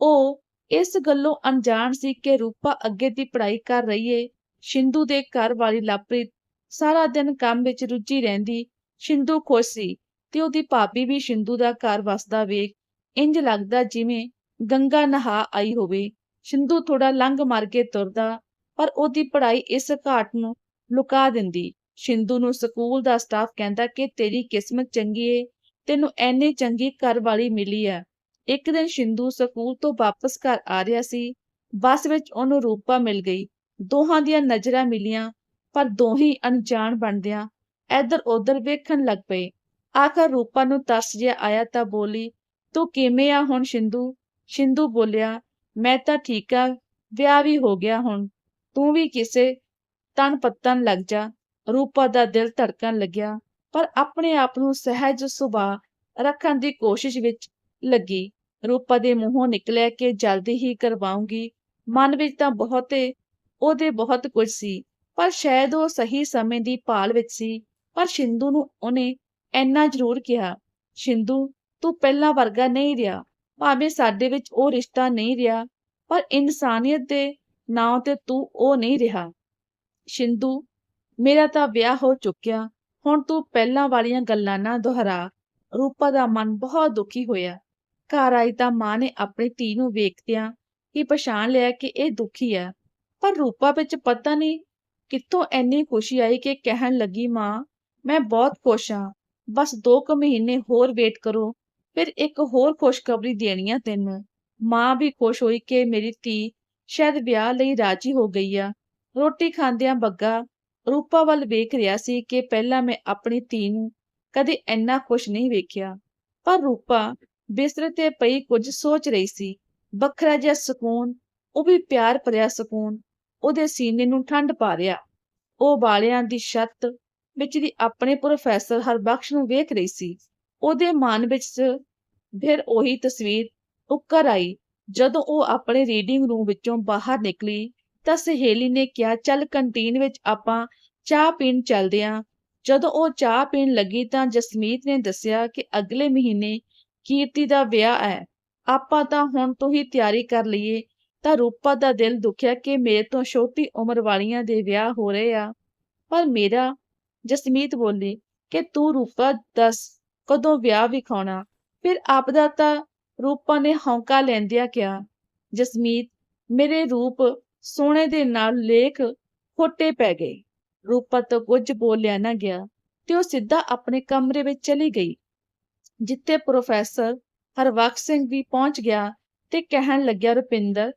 ਉਹ ਇਸ ਗੱਲੋਂ ਅਣਜਾਣ ਸੀ ਕਿ ਰੂਪਾ ਅੱਗੇ ਦੀ ਪੜ੍ਹਾਈ ਕਰ ਰਹੀ ਏ। ਸ਼ਿੰਦੂ ਦੇ ਘਰ ਵਾਲੀ ਲਵਪ੍ਰੀਤ ਸਾਰਾ ਦਿਨ ਕੰਮ ਵਿੱਚ ਰੁੱਝੀ ਰਹਿੰਦੀ। ਸ਼ਿੰਦੂ ਖੁਸ਼ ਸੀ ਤੇ ਉਹਦੀ ਭਾਬੀ ਵੀ ਸ਼ਿੰਦੂ ਦਾ ਘਰ ਵਸਦਾ ਵੇਖ ਇੰਜ ਲੱਗਦਾ ਜਿਵੇਂ ਗੰਗਾ ਨਹਾ ਆਈ ਹੋਵੇ, ਸਿੰਧੂ ਥੋੜਾ ਲੰਘ ਮਾਰ ਕੇ ਤੁਰਦਾ, ਪਰ ਉਹਦੀ ਪੜ੍ਹਾਈ ਇਸ ਘਾਟ ਨੂੰ ਲੁਕਾ ਦਿੰਦੀ। ਸ਼ਿੰਦੂ ਨੂੰ ਸਕੂਲ ਦਾ ਸਟਾਫ ਕਹਿੰਦਾ ਕਿ ਤੇਰੀ ਕਿਸਮਤ ਚੰਗੀ ਏ, ਤੈਨੂੰ ਐਨੀ ਚੰਗੀ ਘਰ ਵਾਲੀ ਮਿਲੀ ਆ ਇੱਕ ਦਿਨ ਸ਼ਿੰਦੂ ਸਕੂਲ ਤੋਂ ਵਾਪਸ ਘਰ ਆ ਰਿਹਾ ਸੀ, ਬੱਸ ਵਿੱਚ ਉਹਨੂੰ ਰੂਪਾ ਮਿਲ ਗਈ। ਦੋਹਾਂ ਦੀਆਂ ਨਜ਼ਰਾਂ ਮਿਲੀਆਂ, ਪਰ ਦੋਹੀ ਅਣਜਾਣ ਬਣਦਿਆਂ ਇੱਧਰ ਉੱਧਰ ਵੇਖਣ ਲੱਗ ਪਏ। ਆਖਰ ਰੂਪਾ ਨੂੰ ਤਰਸ ਜਿਹਾ ਆਇਆ ਤਾਂ ਬੋਲੀ ਤੂੰ ਕਿਵੇਂ ਆ ਹੁਣ ਸ਼ਿੰਦੂ ਸ਼ਿੰਦੂ ਬੋਲਿਆ, ਮੈਂ ਤਾਂ ਠੀਕ ਆ, ਵਿਆਹ ਵੀ ਹੋ ਗਿਆ ਹੁਣ। ਤੂੰ ਵੀ ਕਿਸੇ ਤਨ ਪੱਤਨ ਲੱਗ ਜਾ। ਰੂਪਾ ਦਾ ਦਿਲ ਧੜਕਣ ਲੱਗਿਆ, ਪਰ ਆਪਣੇ ਆਪ ਨੂੰ ਸਹਿਜ ਸੁਭਾਅ ਰੱਖਣ ਦੀ ਕੋਸ਼ਿਸ਼ ਵਿੱਚ ਲੱਗੀ। ਰੂਪਾ ਦੇ ਮੂੰਹੋਂ ਨਿਕਲਿਆ ਕਿ ਜਲਦੀ ਹੀ ਕਰਵਾਉਂਗੀ। ਮਨ ਵਿੱਚ ਤਾਂ ਬਹੁਤੇ, ਉਹਦੇ ਬਹੁਤ ਕੁਝ ਸੀ, ਪਰ ਸ਼ਾਇਦ ਉਹ ਸਹੀ ਸਮੇਂ ਦੀ ਭਾਲ ਵਿੱਚ ਸੀ। ਪਰ ਸ਼ਿੰਦੂ ਨੂੰ ਉਹਨੇ ਇੰਨਾ ਜ਼ਰੂਰ ਕਿਹਾ ਸ਼ਿੰਦੂ ਤੂੰ ਪਹਿਲਾਂ ਵਰਗਾ ਨਹੀਂ ਰਿਹਾ। ਭਾਵੇਂ ਸਾਡੇ ਵਿੱਚ ਉਹ ਰਿਸ਼ਤਾ ਨਹੀਂ ਰਿਹਾ, ਪਰ ਇਨਸਾਨੀਅਤ ਦੇ ਨਾਂ ਤੇ ਤੂੰ ਉਹ ਨਹੀਂ ਰਿਹਾ। ਸ਼ਿੰਦੂ ਮੇਰਾ ਤਾਂ ਵਿਆਹ ਹੋ ਚੁੱਕਿਆ, ਹੁਣ ਤੂੰ ਪਹਿਲਾਂ ਵਾਲੀਆਂ ਗੱਲਾਂ ਨਾ ਦੁਹਰਾ। ਰੂਪਾ ਦਾ ਮਨ ਬਹੁਤ ਦੁਖੀ ਹੋਇਆ। ਘਰ ਆਈ ਤਾਂ ਮਾਂ ਨੇ ਆਪਣੀ ਧੀ ਨੂੰ ਵੇਖਦਿਆਂ ਹੀ ਪਛਾਣ ਲਿਆ ਕਿ ਇਹ ਦੁਖੀ ਹੈ ਪਰ ਰੂਪਾ ਵਿੱਚ ਪਤਾ ਨਹੀਂ ਕਿੱਥੋਂ ਐਨੀ ਖੁਸ਼ੀ ਆਈ ਕਿ ਕਹਿਣ ਲੱਗੀ, ਮਾਂ, ਮੈਂ ਬਹੁਤ ਖੁਸ਼ ਹਾਂ। ਬਸ 2 ਕੁ ਮਹੀਨੇ ਹੋਰ ਵੇਟ ਕਰੋ। ਫਿਰ ਇੱਕ ਹੋਰ ਖੁਸ਼ਖਬਰੀ ਦੇਣੀ ਆ ਤੈਨੂੰ। ਮਾਂ ਵੀ ਖੁਸ਼ ਹੋਈ ਕਿ ਮੇਰੀ ਧੀ ਸ਼ਾਇਦ ਵਿਆਹ ਲਈ ਰਾਜੀ ਹੋ ਗਈ ਆ। ਰੋਟੀ ਖਾਂਦਿਆਂ ਬੱਗਾ ਰੂਪਾ ਵੱਲ ਵੇਖ ਰਿਹਾ ਸੀ ਕਿ ਪਹਿਲਾਂ ਮੈਂ ਆਪਣੀ ਧੀ ਨੂੰ ਕਦੇ ਇੰਨਾ ਖੁਸ਼ ਨਹੀਂ ਵੇਖਿਆ। ਪਰ ਰੂਪਾ ਬਿਸਤਰੇ ਤੇ ਪਈ ਕੁਝ ਸੋਚ ਰਹੀ ਸੀ। ਵੱਖਰਾ ਜਿਹਾ ਸਕੂਨ, ਉਹ ਵੀ ਪਿਆਰ ਭਰਿਆ ਸਕੂਨ, ਉਹਦੇ ਸੀਨੇ ਨੂੰ ਠੰਡ ਪਾ ਰਿਹਾ। ਉਹ ਬਾਲਿਆਂ ਦੀ ਛੱਤ ਵਿੱਚ ਦੀ ਆਪਣੇ ਪ੍ਰੋਫੈਸਰ ਹਰਬਖਸ਼ ਨੂੰ ਵੇਖ ਰਹੀ ਸੀ। ਉਹਦੇ ਮਨ ਵਿੱਚ ਫਿਰ ਉਹੀ ਤਸਵੀਰ ਉੱਕਰ ਆਈ। ਜਦੋਂ ਉਹ ਆਪਣੇ ਰੀਡਿੰਗ ਰੂਮ ਵਿੱਚੋਂ ਬਾਹਰ ਨਿਕਲੀ ਤਾਂ ਸਹੇਲੀ ਨੇ ਕਿਹਾ, ਚੱਲ ਕੰਟੀਨ ਵਿੱਚ ਆਪਾਂ ਚਾਹ ਪੀਣ ਚੱਲਦੇ ਆਂ। ਜਦੋਂ ਉਹ ਚਾਹ ਪੀਣ ਲੱਗੀ ਤਾਂ ਜਸਮੀਤ ਨੇ ਦੱਸਿਆ ਕਿ ਅਗਲੇ ਮਹੀਨੇ ਕੀਰਤੀ ਦਾ ਵਿਆਹ ਹੈ। ਆਪਾਂ ਤਾਂ ਹੁਣ ਤੋਂ ਹੀ ਤਿਆਰੀ ਕਰ ਲਈਏ। ਤਾਂ ਰੂਪਾ ਦਾ ਦਿਲ ਦੁਖਿਆ ਕਿ ਮੇਰੇ ਤੋਂ ਛੋਟੀ ਉਮਰ ਵਾਲੀਆਂ ਦੇ ਵਿਆਹ ਹੋ ਰਹੇ ਆ। ਪਰ ਮੇਰਾ, ਜਸਮੀਤ ਬੋਲੀ ਕਿ ਤੂੰ ਰੂਪਾ ਦੱਸ। ਕਦੋਂ ਵਿਆਹ ਵਿਖਾਉਣਾ ਫਿਰ ਆਪਦਾ ਤਾਂ ਰੂਪਾ ਨੇ ਹੌਂਕਾ ਲੈਂਦਿਆਂ ਕਿਹਾ, ਜਸਮੀਤ, ਮੇਰੇ ਰੂਪ ਸੋਹਣੇ ਦੇ ਨਾਲ ਲੇਖ ਖੋਟੇ ਪੈ ਗਏ। ਰੂਪਾ ਤੋਂ ਕੁਝ ਬੋਲਿਆ ਨਾ ਗਿਆ ਤੇ ਉਹ ਸਿੱਧਾ ਆਪਣੇ ਕਮਰੇ ਵਿੱਚ ਚਲੀ ਗਈ, ਜਿੱਥੇ ਪ੍ਰੋਫੈਸਰ ਹਰਵਖਸ਼ ਸਿੰਘ ਵੀ ਪਹੁੰਚ ਗਿਆ ਤੇ ਕਹਿਣ ਲੱਗਿਆ, ਰੁਪਿੰਦਰ,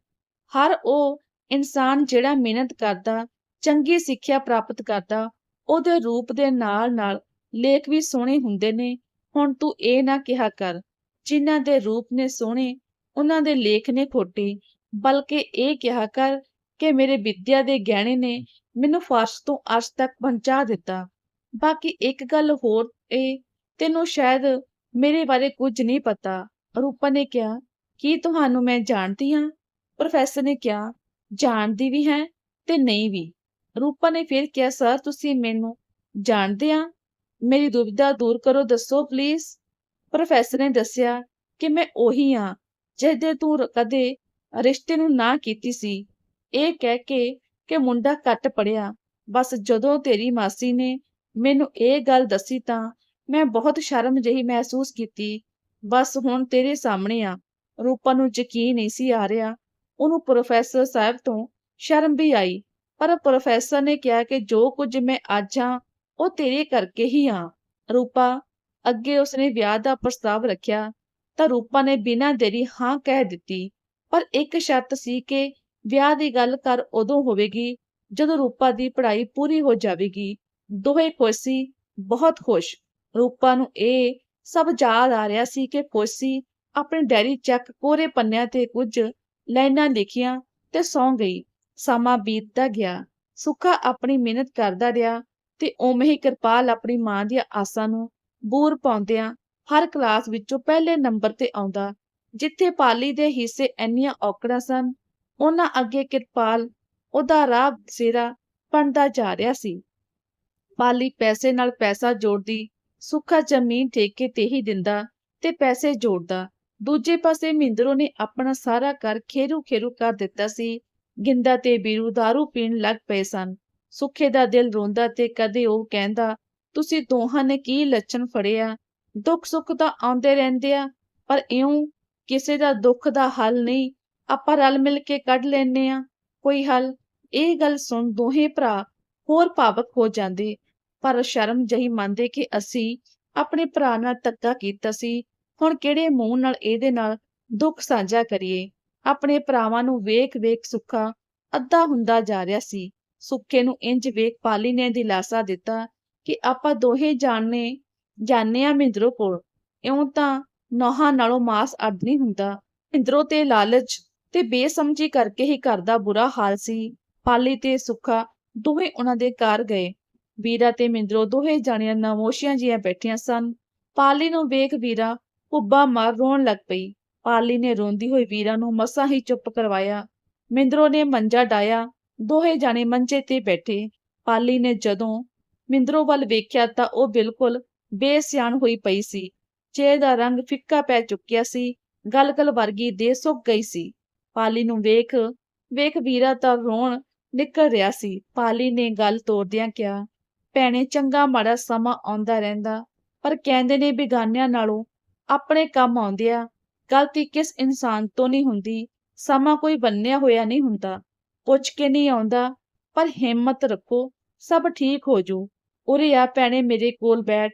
ਹਰ ਉਹ ਇਨਸਾਨ ਜਿਹੜਾ ਮਿਹਨਤ ਕਰਦਾ, ਚੰਗੀ ਸਿੱਖਿਆ ਪ੍ਰਾਪਤ ਕਰਦਾ, ਉਹਦੇ ਰੂਪ ਦੇ ਨਾਲ-ਨਾਲ ਲੇਖ ਵੀ ਸੋਹਣੇ ਹੁੰਦੇ ਨੇ ਹੁਣ ਤੂੰ ਇਹ ਨਾ ਕਿਹਾ ਕਰ, ਜਿਨ੍ਹਾਂ ਦੇ ਰੂਪ ਨੇ ਸੋਹਣੇ, ਉਹਨਾਂ ਦੇ ਲੇਖ ਨੇ ਖੋਟੇ, ਬਲਕਿ ਇਹ ਕਿਹਾ ਕਰ ਕਿ ਮੇਰੇ ਵਿੱਦਿਆ ਦੇ ਗਹਿਣੇ ਨੇ ਮੈਨੂੰ ਫਰਸ਼ ਤੋਂ ਅਰਸ਼ ਤੱਕ ਪਹੁੰਚਾ ਦਿੱਤਾ। ਬਾਕੀ ਇੱਕ ਗੱਲ ਹੋਰ ਇਹ ਤੈਨੂੰ ਸ਼ਾਇਦ ਮੇਰੇ ਬਾਰੇ ਕੁਝ ਨਹੀਂ ਪਤਾ। ਰੂਪਾ ਨੇ ਕਿਹਾ, ਕੀ ਤੁਹਾਨੂੰ ਮੈਂ ਜਾਣਦੀ ਹਾਂ? ਪ੍ਰੋਫੈਸਰ ਨੇ ਕਿਹਾ, ਜਾਣਦੀ ਵੀ ਹੈ ਤੇ ਨਹੀਂ ਵੀ। ਰੂਪਾ ਨੇ ਫਿਰ ਕਿਹਾ, ਸਰ, ਤੁਸੀਂ ਮੈਨੂੰ ਜਾਣਦੇ ਆ? ਮੇਰੀ ਦੁਵਿਧਾ ਦੂਰ ਕਰੋ, ਦੱਸੋ ਪਲੀਜ਼ ਪ੍ਰੋਫੈਸਰ ਨੇ ਦੱਸਿਆ ਕਿ ਮੈਂ ਉਹੀ ਹਾਂ, ਜਿਹਦੇ ਤੂੰ ਕਦੇ ਰਿਸ਼ਤੇ ਨੂੰ ਨਾ ਕੀਤੀ ਸੀ। ਇਹ ਕਹਿ ਕੇ ਕਿ ਮੁੰਡਾ ਘੱਟ ਪੜਿਆ ਬਸ ਜਦੋਂ ਤੇਰੀ ਮਾਸੀ ਨੇ ਮੈਨੂੰ ਇਹ ਗੱਲ ਦੱਸੀ ਤਾਂ ਮੈਂ ਬਹੁਤ ਸ਼ਰਮ ਜਿਹੀ ਮਹਿਸੂਸ ਕੀਤੀ। ਬਸ ਹੁਣ ਤੇਰੇ ਸਾਹਮਣੇ ਆ। ਰੂਪਾ ਨੂੰ ਯਕੀਨ ਨਹੀਂ ਸੀ ਆ ਰਿਹਾ। ਉਹਨੂੰ ਪ੍ਰੋਫੈਸਰ ਸਾਹਿਬ ਤੋਂ ਸ਼ਰਮ ਵੀ ਆਈ। ਪਰ ਪ੍ਰੋਫੈਸਰ ਨੇ ਕਿਹਾ ਕਿ ਜੋ ਕੁਝ ਮੈਂ ਅੱਜ ਹਾਂ ਉਹ ਤੇਰੇ ਕਰਕੇ ਹੀ ਆ। ਰੂਪਾ, ਅੱਗੇ ਉਸਨੇ ਵਿਆਹ ਦਾ ਪ੍ਰਸਤਾਵ ਰੱਖਿਆ, ਤਾਂ ਰੂਪਾ ਨੇ ਬਿਨਾਂ ਦੇਰੀ ਹਾਂ ਕਹਿ ਦਿੱਤੀ। ਪਰ ਇੱਕ ਸ਼ਰਤ ਸੀ ਕਿ ਵਿਆਹ ਦੀ ਗੱਲ ਕਰ ਉਦੋਂ ਹੋਵੇਗੀ, ਜਦੋਂ ਰੂਪਾ ਦੀ ਪੜ੍ਹਾਈ ਪੂਰੀ ਹੋ ਜਾਵੇਗੀ। ਦੋਹੇ ਖੁਸ਼ ਬਹੁਤ ਖੁਸ਼। ਰੂਪਾ ਨੂੰ ਇਹ ਸਭ ਯਾਦ ਆ ਰਿਹਾ ਸੀ ਕਿ ਕੋਸੀ ਆਪਣੀ ਡੈਰੀ ਚੱਕ ਕੋਰੇ ਪੰਨਿਆਂ ਤੇ ਕੁਝ ਲਾਈਨਾਂ ਲਿਖੀਆਂ ਤੇ ਸੌਂ ਗਈ। ਸਮਾਂ ਬੀਤਦਾ ਗਿਆ। ਸੁੱਖਾ ਆਪਣੀ ਮਿਹਨਤ ਕਰਦਾ ਰਿਹਾ। ਤੇ ਉਵੇਂ ਹੀ ਕਿਰਪਾਲ ਆਪਣੀ ਮਾਂ ਦੀਆਂ ਆਸਾਂ ਨੂੰ ਬੂਰ ਪਾਉਂਦਿਆਂ ਹਰ ਕਲਾਸ ਵਿੱਚੋਂ ਪਹਿਲੇ ਨੰਬਰ ਤੇ ਆਉਂਦਾ। ਜਿੱਥੇ ਪਾਲੀ ਦੇ ਹਿੱਸੇ ਇੰਨੀਆਂ ਔਕੜਾਂ ਸਨ, ਉਹਨਾਂ ਅੱਗੇ ਕਿਰਪਾਲ ਉਹਦਾ ਰਾਹ ਸੇਰਾ ਬਣਦਾ ਜਾ ਰਿਹਾ ਸੀ। ਪਾਲੀ ਪੈਸੇ ਨਾਲ ਪੈਸਾ ਜੋੜਦੀ, ਸੁੱਖਾ ਜ਼ਮੀਨ ਠੇਕੇ ਤੇ ਹੀ ਦਿੰਦਾ ਤੇ ਪੈਸੇ ਜੋੜਦਾ। ਦੂਜੇ ਪਾਸੇ ਮਹਿੰਦਰੋ ਨੇ ਆਪਣਾ ਸਾਰਾ ਘਰ ਖੇਰੂ ਖੇਰੂ ਕਰ ਦਿੱਤਾ ਸੀ। ਗਿੰਦਾ ਤੇ ਬੀਰੂ ਦਾਰੂ ਪੀਣ ਲੱਗ ਪਏ ਸਨ। ਸੁੱਖੇ ਦਾ ਦਿਲ ਰੋਂਦਾ ਤੇ ਕਦੇ ਉਹ ਕਹਿੰਦਾ, ਤੁਸੀਂ ਦੋਹਾਂ ਨੇ ਕੀ ਲੱਛਣ ਫੜਿਆ? ਦੁੱਖ ਸੁੱਖ ਤਾਂ ਆਉਂਦੇ ਰਹਿੰਦੇ ਆ, ਪਰ ਇਉਂ ਕਿਸੇ ਦਾ ਦੁੱਖ ਦਾ ਹੱਲ ਨਹੀਂ। ਆਪਾਂ ਰਲ ਮਿਲ ਕੇ ਕੱਢ ਲੈਨੇ ਆ। ਕੋਈ ਹੱਲ? ਇਹ ਗੱਲ ਸੁਣ ਦੋਹੇ ਭਰਾ, ਹੋਰ ਭਾਵਕ ਹੋ ਜਾਂਦੇ। ਪਰ ਸ਼ਰਮ ਜਹੀ ਮੰਨਦੇ ਕਿ ਅਸੀਂ ਆਪਣੇ ਭਰਾ ਨਾਲ ਧੱਕਾ ਕੀਤਾ ਸੀ। ਹੁਣ ਕਿਹੜੇ ਮੂੰਹ ਨਾਲ ਇਹਦੇ ਨਾਲ ਦੁੱਖ ਸਾਂਝਾ ਕਰੀਏ? ਆਪਣੇ ਭਰਾਵਾਂ ਨੂੰ ਵੇਖ-ਵੇਖ ਸੁੱਖਾ ਅੱਧਾ ਹੁੰਦਾ ਜਾ ਰਿਹਾ ਸੀ। ਸੁੱਖੇ ਨੂੰ ਇੰਜ ਵੇਖ ਪਾਲੀ ਨੇ ਦਿਲਾਸਾ ਦਿੱਤਾ ਕਿ ਆਪਾਂ ਦੋਹੇ ਜਾਣੇ ਜਾਣੇ ਆ ਮਿੰਦਰੋ ਕੋਲ। ਇਉਂ ਤਾਂ ਨੋਹਾਂ ਨਾਲੋਂ ਮਾਸ ਅੱਡ ਨਹੀਂ ਹੁੰਦਾ। ਮਿੰਦਰੋ ਤੇ ਲਾਲਚ ਤੇ ਬੇਸਮਝੀ ਕਰਕੇ ਹੀ ਘਰ ਦਾ ਬੁਰਾ ਹਾਲ ਸੀ। ਪਾਲੀ ਤੇ ਸੁੱਖਾ ਦੋਹੇ ਉਹਨਾਂ ਦੇ ਘਰ ਗਏ। ਵੀਰਾ ਤੇ ਮਿੰਦਰੋ ਦੋਹੇ ਜਾਣੀਆਂ ਨਮੋਸ਼ੀਆਂ ਜੀਆਂ ਬੈਠੀਆਂ ਸਨ। ਪਾਲੀ ਨੂੰ ਵੇਖ ਵੀਰਾ ਉੱਬਾ ਮਾਰ ਰੋਣ ਲੱਗ ਪਈ। ਪਾਲੀ ਨੇ ਰੋਂਦੀ ਹੋਈ ਵੀਰਾ ਨੂੰ ਮਸਾਂ ਹੀ ਚੁੱਪ ਕਰਵਾਇਆ। ਮਿੰਦਰੋ ਨੇ ਮੰਜਾ ਡਾਇਆ ਦੋਹੇ ਜਾਣੇ ਮੰਜੇ ਤੇ ਬੈਠੇ। ਪਾਲੀ ਨੇ ਜਦੋਂ ਮਿੰਦਰੋ ਵੱਲ ਵੇਖਿਆ ਤਾਂ ਉਹ ਬਿਲਕੁਲ ਬੇਸਿਆਣ ਹੋਈ ਪਈ ਸੀ। ਚਿਹਰੇ ਦਾ ਰੰਗ ਫਿੱਕਾ ਪੈ ਚੁੱਕਿਆ ਸੀ। ਗਲਗਲ ਵਰਗੀ ਦੇ ਸੁੱਕ ਗਈ ਸੀ। ਪਾਲੀ ਨੂੰ ਵੇਖ ਵੇਖ ਵੀਰਾ ਤਾਂ ਰੋਣ ਨਿਕਲ ਰਿਹਾ ਸੀ। ਪਾਲੀ ਨੇ ਗੱਲ ਤੋਰਦਿਆਂ ਕਿਹਾ, ਭੈਣੇ, ਚੰਗਾ ਮਾੜਾ ਸਮਾਂ ਆਉਂਦਾ ਰਹਿੰਦਾ, ਪਰ ਕਹਿੰਦੇ ਨੇ ਬੇਗਾਨਿਆਂ ਨਾਲੋਂ ਆਪਣੇ ਕੰਮ ਆਉਂਦੇ ਆ। ਗਲਤੀ ਕਿਸ ਇਨਸਾਨ ਤੋਂ ਨਹੀਂ ਹੁੰਦੀ। ਸਮਾਂ ਕੋਈ ਬੰਨਿਆ ਹੋਇਆ ਨਹੀਂ ਹੁੰਦਾ। ਪੁੱਛ ਕੇ ਨਹੀਂ ਆਉਂਦਾ, ਪਰ ਹਿੰਮਤ ਰੱਖੋ, ਸਭ ਠੀਕ ਹੋ ਜੂ। ਉਰੇ ਆ ਭੈਣੇ ਮੇਰੇ ਕੋਲ ਬੈਠ।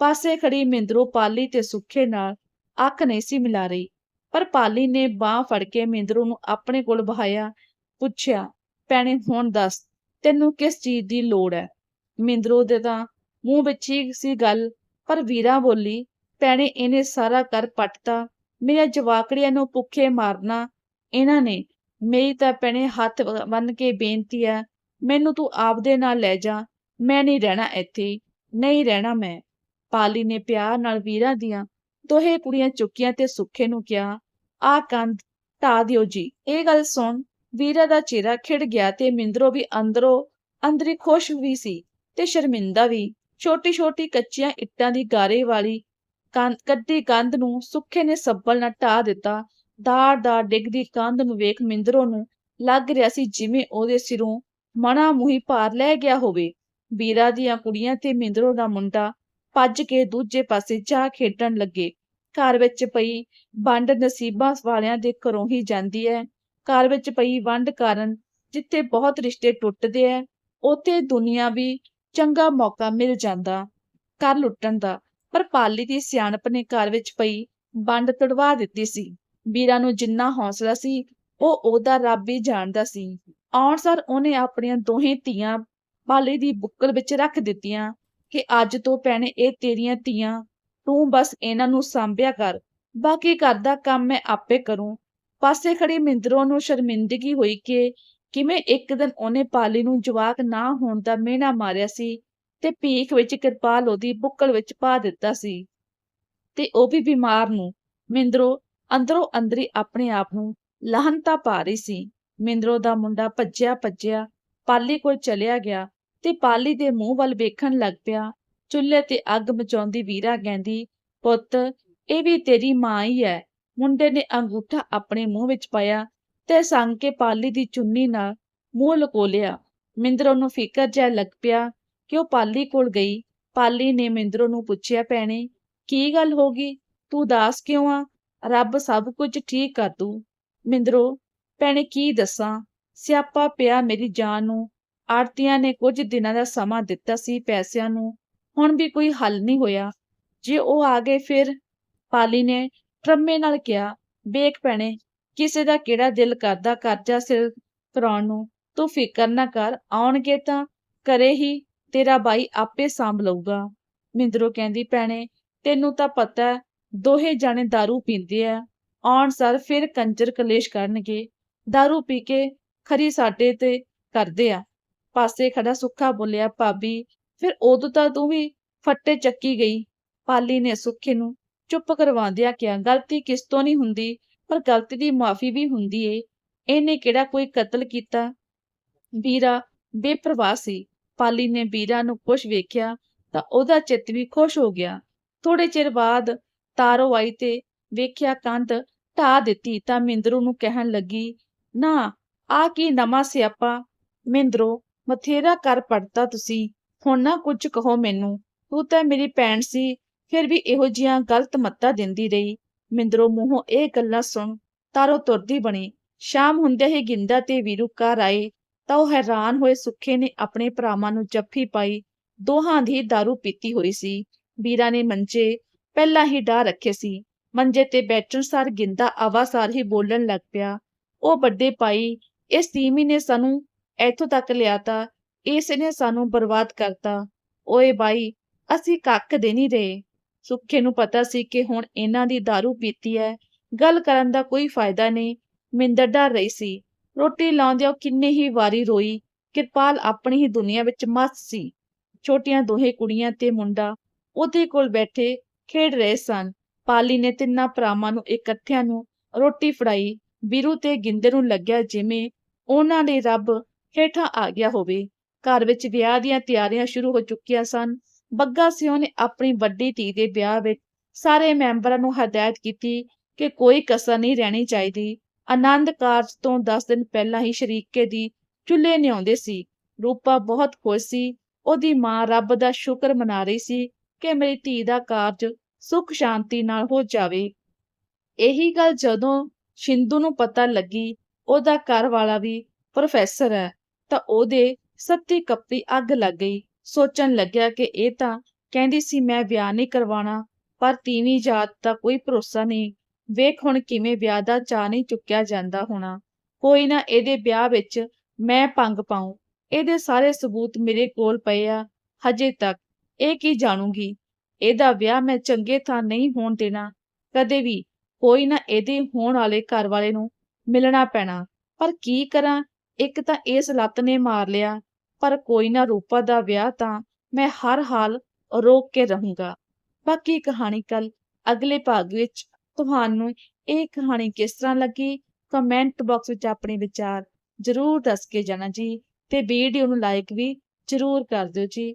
ਪਾਸੇ ਖੜੀ ਮਿੰਦਰੋ ਪਾਲੀ ਤੇ ਸੁੱਖੇ ਨਾਲ ਅੱਖ ਨਹੀਂ ਸੀ ਮਿਲਾ ਰਹੀ। ਪਰ ਪਾਲੀ ਨੇ ਬਾਹ ਫੜ ਕੇ ਮਿੰਦਰੋ ਨੂੰ ਆਪਣੇ ਕੋਲ ਬਹਾਇਆ ਪੁੱਛਿਆ, ਭੈਣੇ, ਹੁਣ ਦੱਸ, ਤੈਨੂੰ ਕਿਸ ਚੀਜ਼ ਦੀ ਲੋੜ ਹੈ ਮਿੰਦਰੋ ਦੇ ਤਾਂ ਮੂੰਹ ਵਿੱਚ ਹੀ ਸੀ ਗੱਲ, ਪਰ ਵੀਰਾ ਬੋਲੀ, ਭੈਣੇ, ਇਹਨੇ ਸਾਰਾ ਕਰ ਪੱਟਤਾ। ਮੇਰੇ ਜਵਾਕੜੀਆਂ ਨੂੰ ਭੁੱਖੇ ਮਾਰਨਾ, ਇਹਨਾਂ ਨੇ ਮੇਰੀ ਤਾਂ ਭੈਣੇ ਹੱਥ ਬੰਨ ਕੇ ਬੇਨਤੀ ਹੈ ਮੈਨੂੰ ਤੂੰ ਆਪਦੇ ਨਾਲ ਲੈ ਜਾ, ਮੈਂ ਨਹੀਂ ਰਹਿਣਾ ਇੱਥੇ, ਨਹੀਂ ਰਹਿਣਾ ਮੈਂ। ਪਾਲੀ ਨੇ ਪਿਆਰ ਨਾਲ ਵੀਰਾਂ ਦੀਆਂ ਦੋਹੇ ਕੁੜੀਆਂ ਚੁੱਕੀਆਂ ਤੇ ਸੁੱਖੇ ਨੂੰ ਕਿਹਾ ਆ ਕੰਧ ਢਾ ਦਿਓ ਜੀ। ਇਹ ਗੱਲ ਸੁਣ ਵੀਰਾ ਦਾ ਚਿਹਰਾ ਖਿੜ ਗਿਆ ਤੇ ਮਿੰਦਰੋ ਵੀ ਅੰਦਰੋਂ, ਅੰਦਰੀ ਖੁਸ਼ ਵੀ ਸੀ ਤੇ ਸ਼ਰਮਿੰਦਾ ਵੀ। ਛੋਟੀ ਛੋਟੀ ਕੱਚੀਆਂ ਇੱਟਾਂ ਦੀ ਗਾਰੇ ਵਾਲੀ ਕੰਧ, ਕੱਢੀ ਕੰਧ ਨੂੰ ਸੁੱਖੇ ਨੇ ਸੱਬਲ ਨਾਲ ਢਾ ਦਿੱਤਾ। ਦਾਰ ਦਾੜ ਡਿੱਗਦੀ ਕੰਧ ਨੂੰ ਵੇਖ ਮਿੰਦਰੋ ਨੂੰ ਲੱਗ ਰਿਹਾ ਸੀ ਜਿਵੇਂ ਉਹਦੇ ਸਿਰੋਂ ਮਣਾ ਮੁਹੀ ਭਾਰ ਲੈ ਗਿਆ ਹੋਵੇ। ਵੀਰਾ ਦੀਆਂ ਕੁੜੀਆਂ ਤੇ ਮਿੰਦਰੋ ਦਾ ਮੁੰਡਾ ਭੱਜ ਕੇ ਦੂਜੇ ਪਾਸੇ ਜਾ ਖੇਡਣ ਲੱਗੇ। ਘਰ ਵਿੱਚ ਪਈ ਵੰਡ ਨਸੀਬਾਂ ਵਾਲਿਆਂ ਦੇ ਘਰੋਂ ਹੀ ਜਾਂਦੀ ਹੈ ਘਰ ਵਿੱਚ ਪਈ ਵੰਡ ਕਾਰਨ ਜਿੱਥੇ ਬਹੁਤ ਰਿਸ਼ਤੇ ਟੁੱਟਦੇ ਐ, ਉੱਥੇ ਦੁਨੀਆ ਵੀ ਚੰਗਾ ਮੌਕਾ ਮਿਲ ਜਾਂਦਾ ਘਰ ਲੁੱਟਣ ਦਾ। ਪਰ ਪਾਲੀ ਦੀ ਸਿਆਣਪ ਨੇ ਘਰ ਵਿੱਚ ਪਈ ਵੰਡ ਤੜਵਾ ਦਿੱਤੀ ਸੀ। ਵੀਰਾ ਨੂੰ ਜਿੰਨਾ ਹੌਸਲਾ ਸੀ, ਉਹ ਉਹਦਾ ਰੱਬ ਹੀ ਜਾਣਦਾ ਸੀ। ਆਉਣ ਸਰ ਉਹਨੇ ਆਪਣੀਆਂ ਦੋਹੇ ਧੀਆਂ ਪਾਲੀ ਦੀ ਬੁੱਕਲ ਵਿੱਚ ਰੱਖ ਦਿੱਤੀਆਂ ਕਿ ਅੱਜ ਤੋਂ ਪੈਣੇ ਇਹ ਤੇਰੀਆਂ ਧੀਆਂ ਤੂੰ ਬਸ ਇਹਨਾਂ ਨੂੰ ਸਾਂਭਿਆ ਕਰ। ਬਾਕੀ ਘਰ ਦਾ ਕੰਮ ਮੈਂ ਆਪੇ ਕਰੂੰ। ਪਾਸੇ ਖੜੀ ਮਿੰਦਰੋਂ ਨੂੰ ਸ਼ਰਮਿੰਦਗੀ ਹੋਈ ਕਿ ਕਿਵੇਂ ਇੱਕ ਦਿਨ ਉਹਨੇ ਪਾਲੀ ਨੂੰ ਜਵਾਕ ਨਾ ਹੋਣ ਦਾ ਮਿਹਣਾ ਮਾਰਿਆ ਸੀ ਤੇ ਭੀਖ ਵਿੱਚ ਕਿਰਪਾਲ ਉਹਦੀ ਬੁੱਕਲ ਵਿੱਚ ਪਾ ਦਿੱਤਾ ਸੀ। ਤੇ ਉਹ ਵੀ ਬਿਮਾਰ ਨੂੰ। ਮਿੰਦਰੋ ਅੰਦਰੋਂ ਅੰਦਰੀ ਆਪਣੇ ਆਪ ਨੂੰ ਲਾਹਨਤਾ ਪਾ ਰਹੀ ਸੀ। ਮਿੰਦਰੋ ਦਾ ਮੁੰਡਾ ਭੱਜਿਆ ਭੱਜਿਆ ਪਾਲੀ ਕੋਲ ਚਲਿਆ ਗਿਆ ਤੇ ਪਾਲੀ ਦੇ ਮੂੰਹ ਵੱਲ ਵੇਖਣ ਲੱਗ ਪਿਆ। ਚੁੱਲ੍ਹੇ ਤੇ ਅੱਗ ਮਚਾਉਂਦੀ ਵੀਰਾ ਕਹਿੰਦੀ, ਪੁੱਤ, ਇਹ ਵੀ ਤੇਰੀ ਮਾਂ ਹੀ ਹੈ ਮੁੰਡੇ ਨੇ ਅੰਗੂਠਾ ਆਪਣੇ ਮੂੰਹ ਵਿੱਚ ਪਾਇਆ ਤੇ ਸੰਗ ਕੇ ਪਾਲੀ ਦੀ ਚੁੰਨੀ ਨਾਲ ਮੂੰਹ ਲਕੋ ਲਿਆ ਮਿੰਦਰੋ ਨੂੰ ਫਿਕਰ ਜਿਹਾ ਲੱਗ ਪਿਆ ਕਿ ਉਹ ਪਾਲੀ ਕੋਲ ਗਈ। ਪਾਲੀ ਨੇ ਮਿੰਦਰੋ ਨੂੰ ਪੁੱਛਿਆ, ਭੈਣੇ, ਕੀ ਗੱਲ ਹੋ ਗਈ? ਤੂੰ ਉਦਾਸ ਕਿਉਂ ਆ? ਰੱਬ ਸਭ ਕੁਝ ਠੀਕ ਕਰ ਦੂ ਮਿੰਦਰੋ, ਭੈਣੇ ਕੀ ਦੱਸਾਂ? ਸਿਆਪਾ ਪਿਆ ਮੇਰੀ ਜਾਨ ਨੂੰ। ਆੜਤੀਆਂ ਨੇ ਕੁਝ ਦਿਨਾਂ ਦਾ ਸਮਾਂ ਦਿੱਤਾ ਸੀ ਪੈਸਿਆਂ ਨੂੰ। ਹੁਣ ਵੀ ਕੋਈ ਹੱਲ ਨਹੀਂ ਹੋਇਆ। ਜੇ ਉਹ ਆ ਗਏ ਫਿਰ? ਪਾਲੀ ਨੇ ਟਰਮੇ ਨਾਲ ਕਿਹਾ, ਵੇਖ ਭੈਣੇ, ਕਿਸੇ ਦਾ ਕਿਹੜਾ ਦਿਲ ਕਰਦਾ ਕਰਜ਼ਾ ਸਿਰ ਕਰਾਉਣ ਨੂੰ? ਤੂੰ ਫਿਕਰ ਨਾ ਕਰ, ਆਉਣਗੇ ਤਾਂ ਕਰੇ ਹੀ, ਤੇਰਾ ਬਾਈ ਆਪੇ ਸਾਂਭ ਲਊਗਾ। ਮਿੰਦਰੋ ਕਹਿੰਦੀ, ਭੈਣੇ, ਤੈਨੂੰ ਤਾਂ ਪਤਾ ਦੋਹੇ ਜਾਣੇ दारू ਪੀਂਦੇ ਆ ਆਉਣ ਸਰ ਫਿਰ ਕੰਜਰ ਕਲੇਸ਼ ਕਰਨਗੇ दारू ਪੀ ਕੇ ਖਰੀ ਸਾਡੇ ਤੇ ਕਰਦੇ ਆ ਪਾਸੇ ਖੜਾ ਸੁੱਖਾ ਬੋਲਿਆ ਭਾਬੀ ਫਿਰ ਉਦੋਂ ਤਾਂ ਤੂੰ ਵੀ ਫੱਟੇ ਚੱਕੀ ਗਈ ਪਾਲੀ ਨੇ ਸੁੱਖੇ ਨੂੰ ਚੁੱਪ ਕਰਵਾਉਂਦਿਆਂ ਕਿਹਾ ਗਲਤੀ ਕਿਸ ਤੋਂ ਨਹੀਂ ਹੁੰਦੀ ਪਰ ਗਲਤੀ ਦੀ ਮਾਫੀ ਵੀ ਹੁੰਦੀ ਏ ਇਹਨੇ ਕਿਹੜਾ ਕੋਈ ਕਤਲ ਕੀਤਾ ਵੀਰਾ ਬੇਪਰਵਾਹ ਸੀ ਪਾਲੀ ਨੇ ਵੀਰਾ ਨੂੰ ਖੁਸ਼ ਵੇਖਿਆ ਤਾਂ ਉਹਦਾ ਚਿੱਤ ਵੀ ਖੁਸ਼ ਹੋ ਗਿਆ ਥੋੜੇ ਚਿਰ ਬਾਅਦ ਤਾਰੋ ਆਈ ਤੇ ਵੇਖਿਆ ਕੰਧ ਢਾ ਦਿੱਤੀ, ਤਾਂ ਮਿੰਦਰੂ ਨੂੰ ਕਹਿਣ ਲੱਗੀ, ਨਾ ਆ ਕੀ ਨਵਾਂ ਸਿਆਪਾ? ਮਿੰਦਰੋ, ਮਥੇਰਾ ਕਰ ਪੜਤਾ ਤੁਸੀਂ, ਹੁਣ ਨਾ ਕੁਝ ਕਹੋ ਮੈਨੂੰ। ਤੂੰ ਤਾਂ ਮੇਰੀ ਭੈਣ ਸੀ, ਫਿਰ ਵੀ ਇਹੋ ਜੀਆਂ ਗਲਤ ਮੱਤਾਂ ਦਿੰਦੀ ਰਹੀ। ਮਿੰਦਰੋ ਮੂੰਹੋਂ ਇਹ ਗੱਲਾਂ ਸੁਣ, ਤਾਰੋ ਤੁਰਦੀ ਬਣੀ। ਸ਼ਾਮ ਹੁੰਦੇ ਹੀ ਗਿੰਦਾ ਤੇ ਵੀਰੂ ਘਰ ਆਏ, ਤਾਂ ਉਹ ਹੈਰਾਨ ਹੋਏ ਸੁੱਖੇ ਨੇ ਆਪਣੇ ਭਰਾਵਾਂ ਨੂੰ ਜੱਫੀ ਪਾਈ, ਦੋਹਾਂ ਦੀ दारू ਪੀਤੀ ਹੋਈ ਸੀ। ਵੀਰਾ ਨੇ ਮੰਜੇ ਪਹਿਲਾਂ ਹੀ ਢਾ ਰੱਖੇ ਸੀ। ਮੰਜੇ ਤੇ ਬੈਠਣ ਸਾਰ ਗਿੰਦਾ ਆਵਾਸਾਰ ਹੀ ਬੋਲਣ ਲੱਗ ਪਿਆ। ਉਹ ਵੱਡੇ ਭਾਈ ਇਸ ਤੀਮੀ ਨੇ ਸਾਨੂੰ ਇੱਥੋਂ ਤੱਕ ਲਿਆਤਾ, ਇਸ ਨੇ ਸਾਨੂੰ ਬਰਬਾਦ ਕਰਤਾ। ਓਏ ਬਾਈ, ਅਸੀਂ ਕੱਖ ਦੇ ਨਹੀਂ ਰਹੇ। ਸੁੱਖੇ ਨੂੰ ਪਤਾ ਸੀ ਕਿ ਹੁਣ ਇਹਨਾਂ ਦੀ दारू ਪੀਤੀ ਹੈ ਗੱਲ ਕਰਨ ਦਾ ਕੋਈ ਫਾਇਦਾ ਨਹੀਂ। ਮਿੰਦਰ ਡਰ ਰਹੀ ਸੀ। ਰੋਟੀ ਲਾਉਂਦਿਆਂ ਉਹ ਕਿੰਨੇ ਹੀ ਵਾਰੀ ਰੋਈ। ਕਿਰਪਾਲ ਆਪਣੀ ਹੀ ਦੁਨੀਆ ਵਿੱਚ ਮਸਤ ਸੀ। ਛੋਟੀਆਂ ਦੋਹੇ ਕੁੜੀਆਂ ਤੇ ਮੁੰਡਾ, ਉਹਦੇ ਕੋਲ ਬੈਠੇ ਖੇਡ ਰਹੇ ਸਨ। ਪਾਲੀ ਨੇ ਤਿੰਨਾਂ ਭਰਾਵਾਂ ਨੂੰ ਇਕੱਠਿਆਂ ਨੂੰ ਰੋਟੀ ਫੜਾਈ। ਵੀਰੂ ਤੇ ਗਿੰਦੇ ਨੂੰ ਲੱਗਿਆ ਜਿਵੇਂ ਉਹਨਾਂ ਦੇ ਰੱਬ ਹੇਠਾਂ ਆ ਗਿਆ ਹੋਵੇ। ਘਰ ਵਿੱਚ ਵਿਆਹ ਦੀਆਂ ਤਿਆਰੀਆਂ ਸ਼ੁਰੂ ਹੋ ਚੁੱਕੀਆਂ ਸਨ। ਬੱਗਾ ਸਿਓ ਨੇ ਆਪਣੀ ਵੱਡੀ ਧੀ ਦੇ ਵਿਆਹ ਵਿੱਚ ਸਾਰੇ ਮੈਂਬਰਾਂ ਨੂੰ ਹਦਾਇਤ ਕੀਤੀ ਕਿ ਕੋਈ ਕਸਰ ਨਹੀਂ ਰਹਿਣੀ ਚਾਹੀਦੀ। ਆਨੰਦ ਕਾਰਜ ਤੋਂ 10 ਦਿਨ ਪਹਿਲਾਂ ਹੀ ਸ਼ਰੀਕੇ ਦੀ ਚੁੱਲ੍ਹੇ ਨਿਆਉਂਦੇ ਸੀ। ਰੂਪਾ ਬਹੁਤ ਖੁਸ਼ ਸੀ। ਉਹਦੀ ਮਾਂ ਰੱਬ ਦਾ ਸ਼ੁਕਰ ਮਨਾ ਰਹੀ ਸੀ ਕਿ ਮੇਰੀ ਧੀ ਦਾ ਕਾਰਜ ਸੁਖ ਸ਼ਾਂਤੀ ਨਾਲ ਹੋ ਜਾਵੇ। ਇਹੀ ਗੱਲ ਜਦੋਂ ਸ਼ਿੰਦੂ ਨੂੰ ਪਤਾ ਲੱਗੀ, ਉਹਦਾ ਘਰ ਵਾਲਾ ਵੀ ਪ੍ਰੋਫੈਸਰ ਹੈ, ਤਾਂ ਉਹਦੇ ਸੱਤੀ ਕੱਪੀ ਅੱਗ ਲੱਗ ਗਈ। ਸੋਚਣ ਲੱਗਿਆ ਕਿ ਇਹ ਤਾਂ ਕਹਿੰਦੀ ਸੀ, ਮੈਂ ਵਿਆਹ ਨਹੀਂ ਕਰਵਾਉਣਾ, ਪਰ ਤੀਵੀਂ ਜਾਤ ਦਾ ਕੋਈ ਭਰੋਸਾ ਨਹੀਂ। ਵੇਖ ਹੁਣ ਕਿਵੇਂ ਵਿਆਹ ਦਾ ਚਾਅ ਨਹੀਂ ਚੁੱਕਿਆ ਜਾਂਦਾ ਹੋਣਾ। ਕੋਈ ਨਾ ਇਹਦੇ ਵਿਆਹ ਵਿੱਚ ਮੈਂ ਭੰਗ ਪਾਉਂ ਇਹਦੇ ਸਾਰੇ ਸਬੂਤ ਮੇਰੇ ਕੋਲ ਪਏ ਆ, ਹਜੇ ਤੱਕ। ਇਹ ਕੀ ਜਾਣੂਗੀ? ਇਹਦਾ ਵਿਆਹ ਮੈਂ ਚੰਗੇ ਥਾਂ ਨਹੀਂ ਹੋਣ ਦੇਣਾ। ਕਦੇ ਵੀ ਕੋਈ ਨਾ ਇਹਦੇ ਹੋਣ ਵਾਲੇ ਘਰ ਵਾਲੇ ਨੂੰ ਮਿਲਣਾ ਪੈਣਾ। ਪਰ ਕੀ ਕਰਾਂ? ਇੱਕ ਤਾਂ ਇਸ ਲੱਤ ਨੇ ਮਾਰ ਲਿਆ। ਪਰ ਕੋਈ ਨਾ ਰੂਪਾ ਦਾ ਵਿਆਹ ਤਾਂ ਮੈਂ ਹਰ ਹਾਲ ਰੋਕ ਕੇ ਰਹੂੰਗਾ। ਬਾਕੀ ਕਹਾਣੀ ਕੱਲ ਅਗਲੇ ਭਾਗ ਵਿੱਚ ਤੁਹਾਨੂੰ ਇਹ ਕਹਾਣੀ ਕਿਸ ਤਰ੍ਹਾਂ ਲੱਗੀ? ਕਮੈਂਟ ਬਾਕਸ ਵਿੱਚ ਆਪਣੇ ਵਿਚਾਰ ਜ਼ਰੂਰ ਦੱਸ ਕੇ ਜਾਣਾ ਜੀ। ਤੇ ਵੀਡੀਓ ਨੂੰ ਲਾਈਕ ਵੀ ਜ਼ਰੂਰ ਕਰ ਦਿਓ ਜੀ।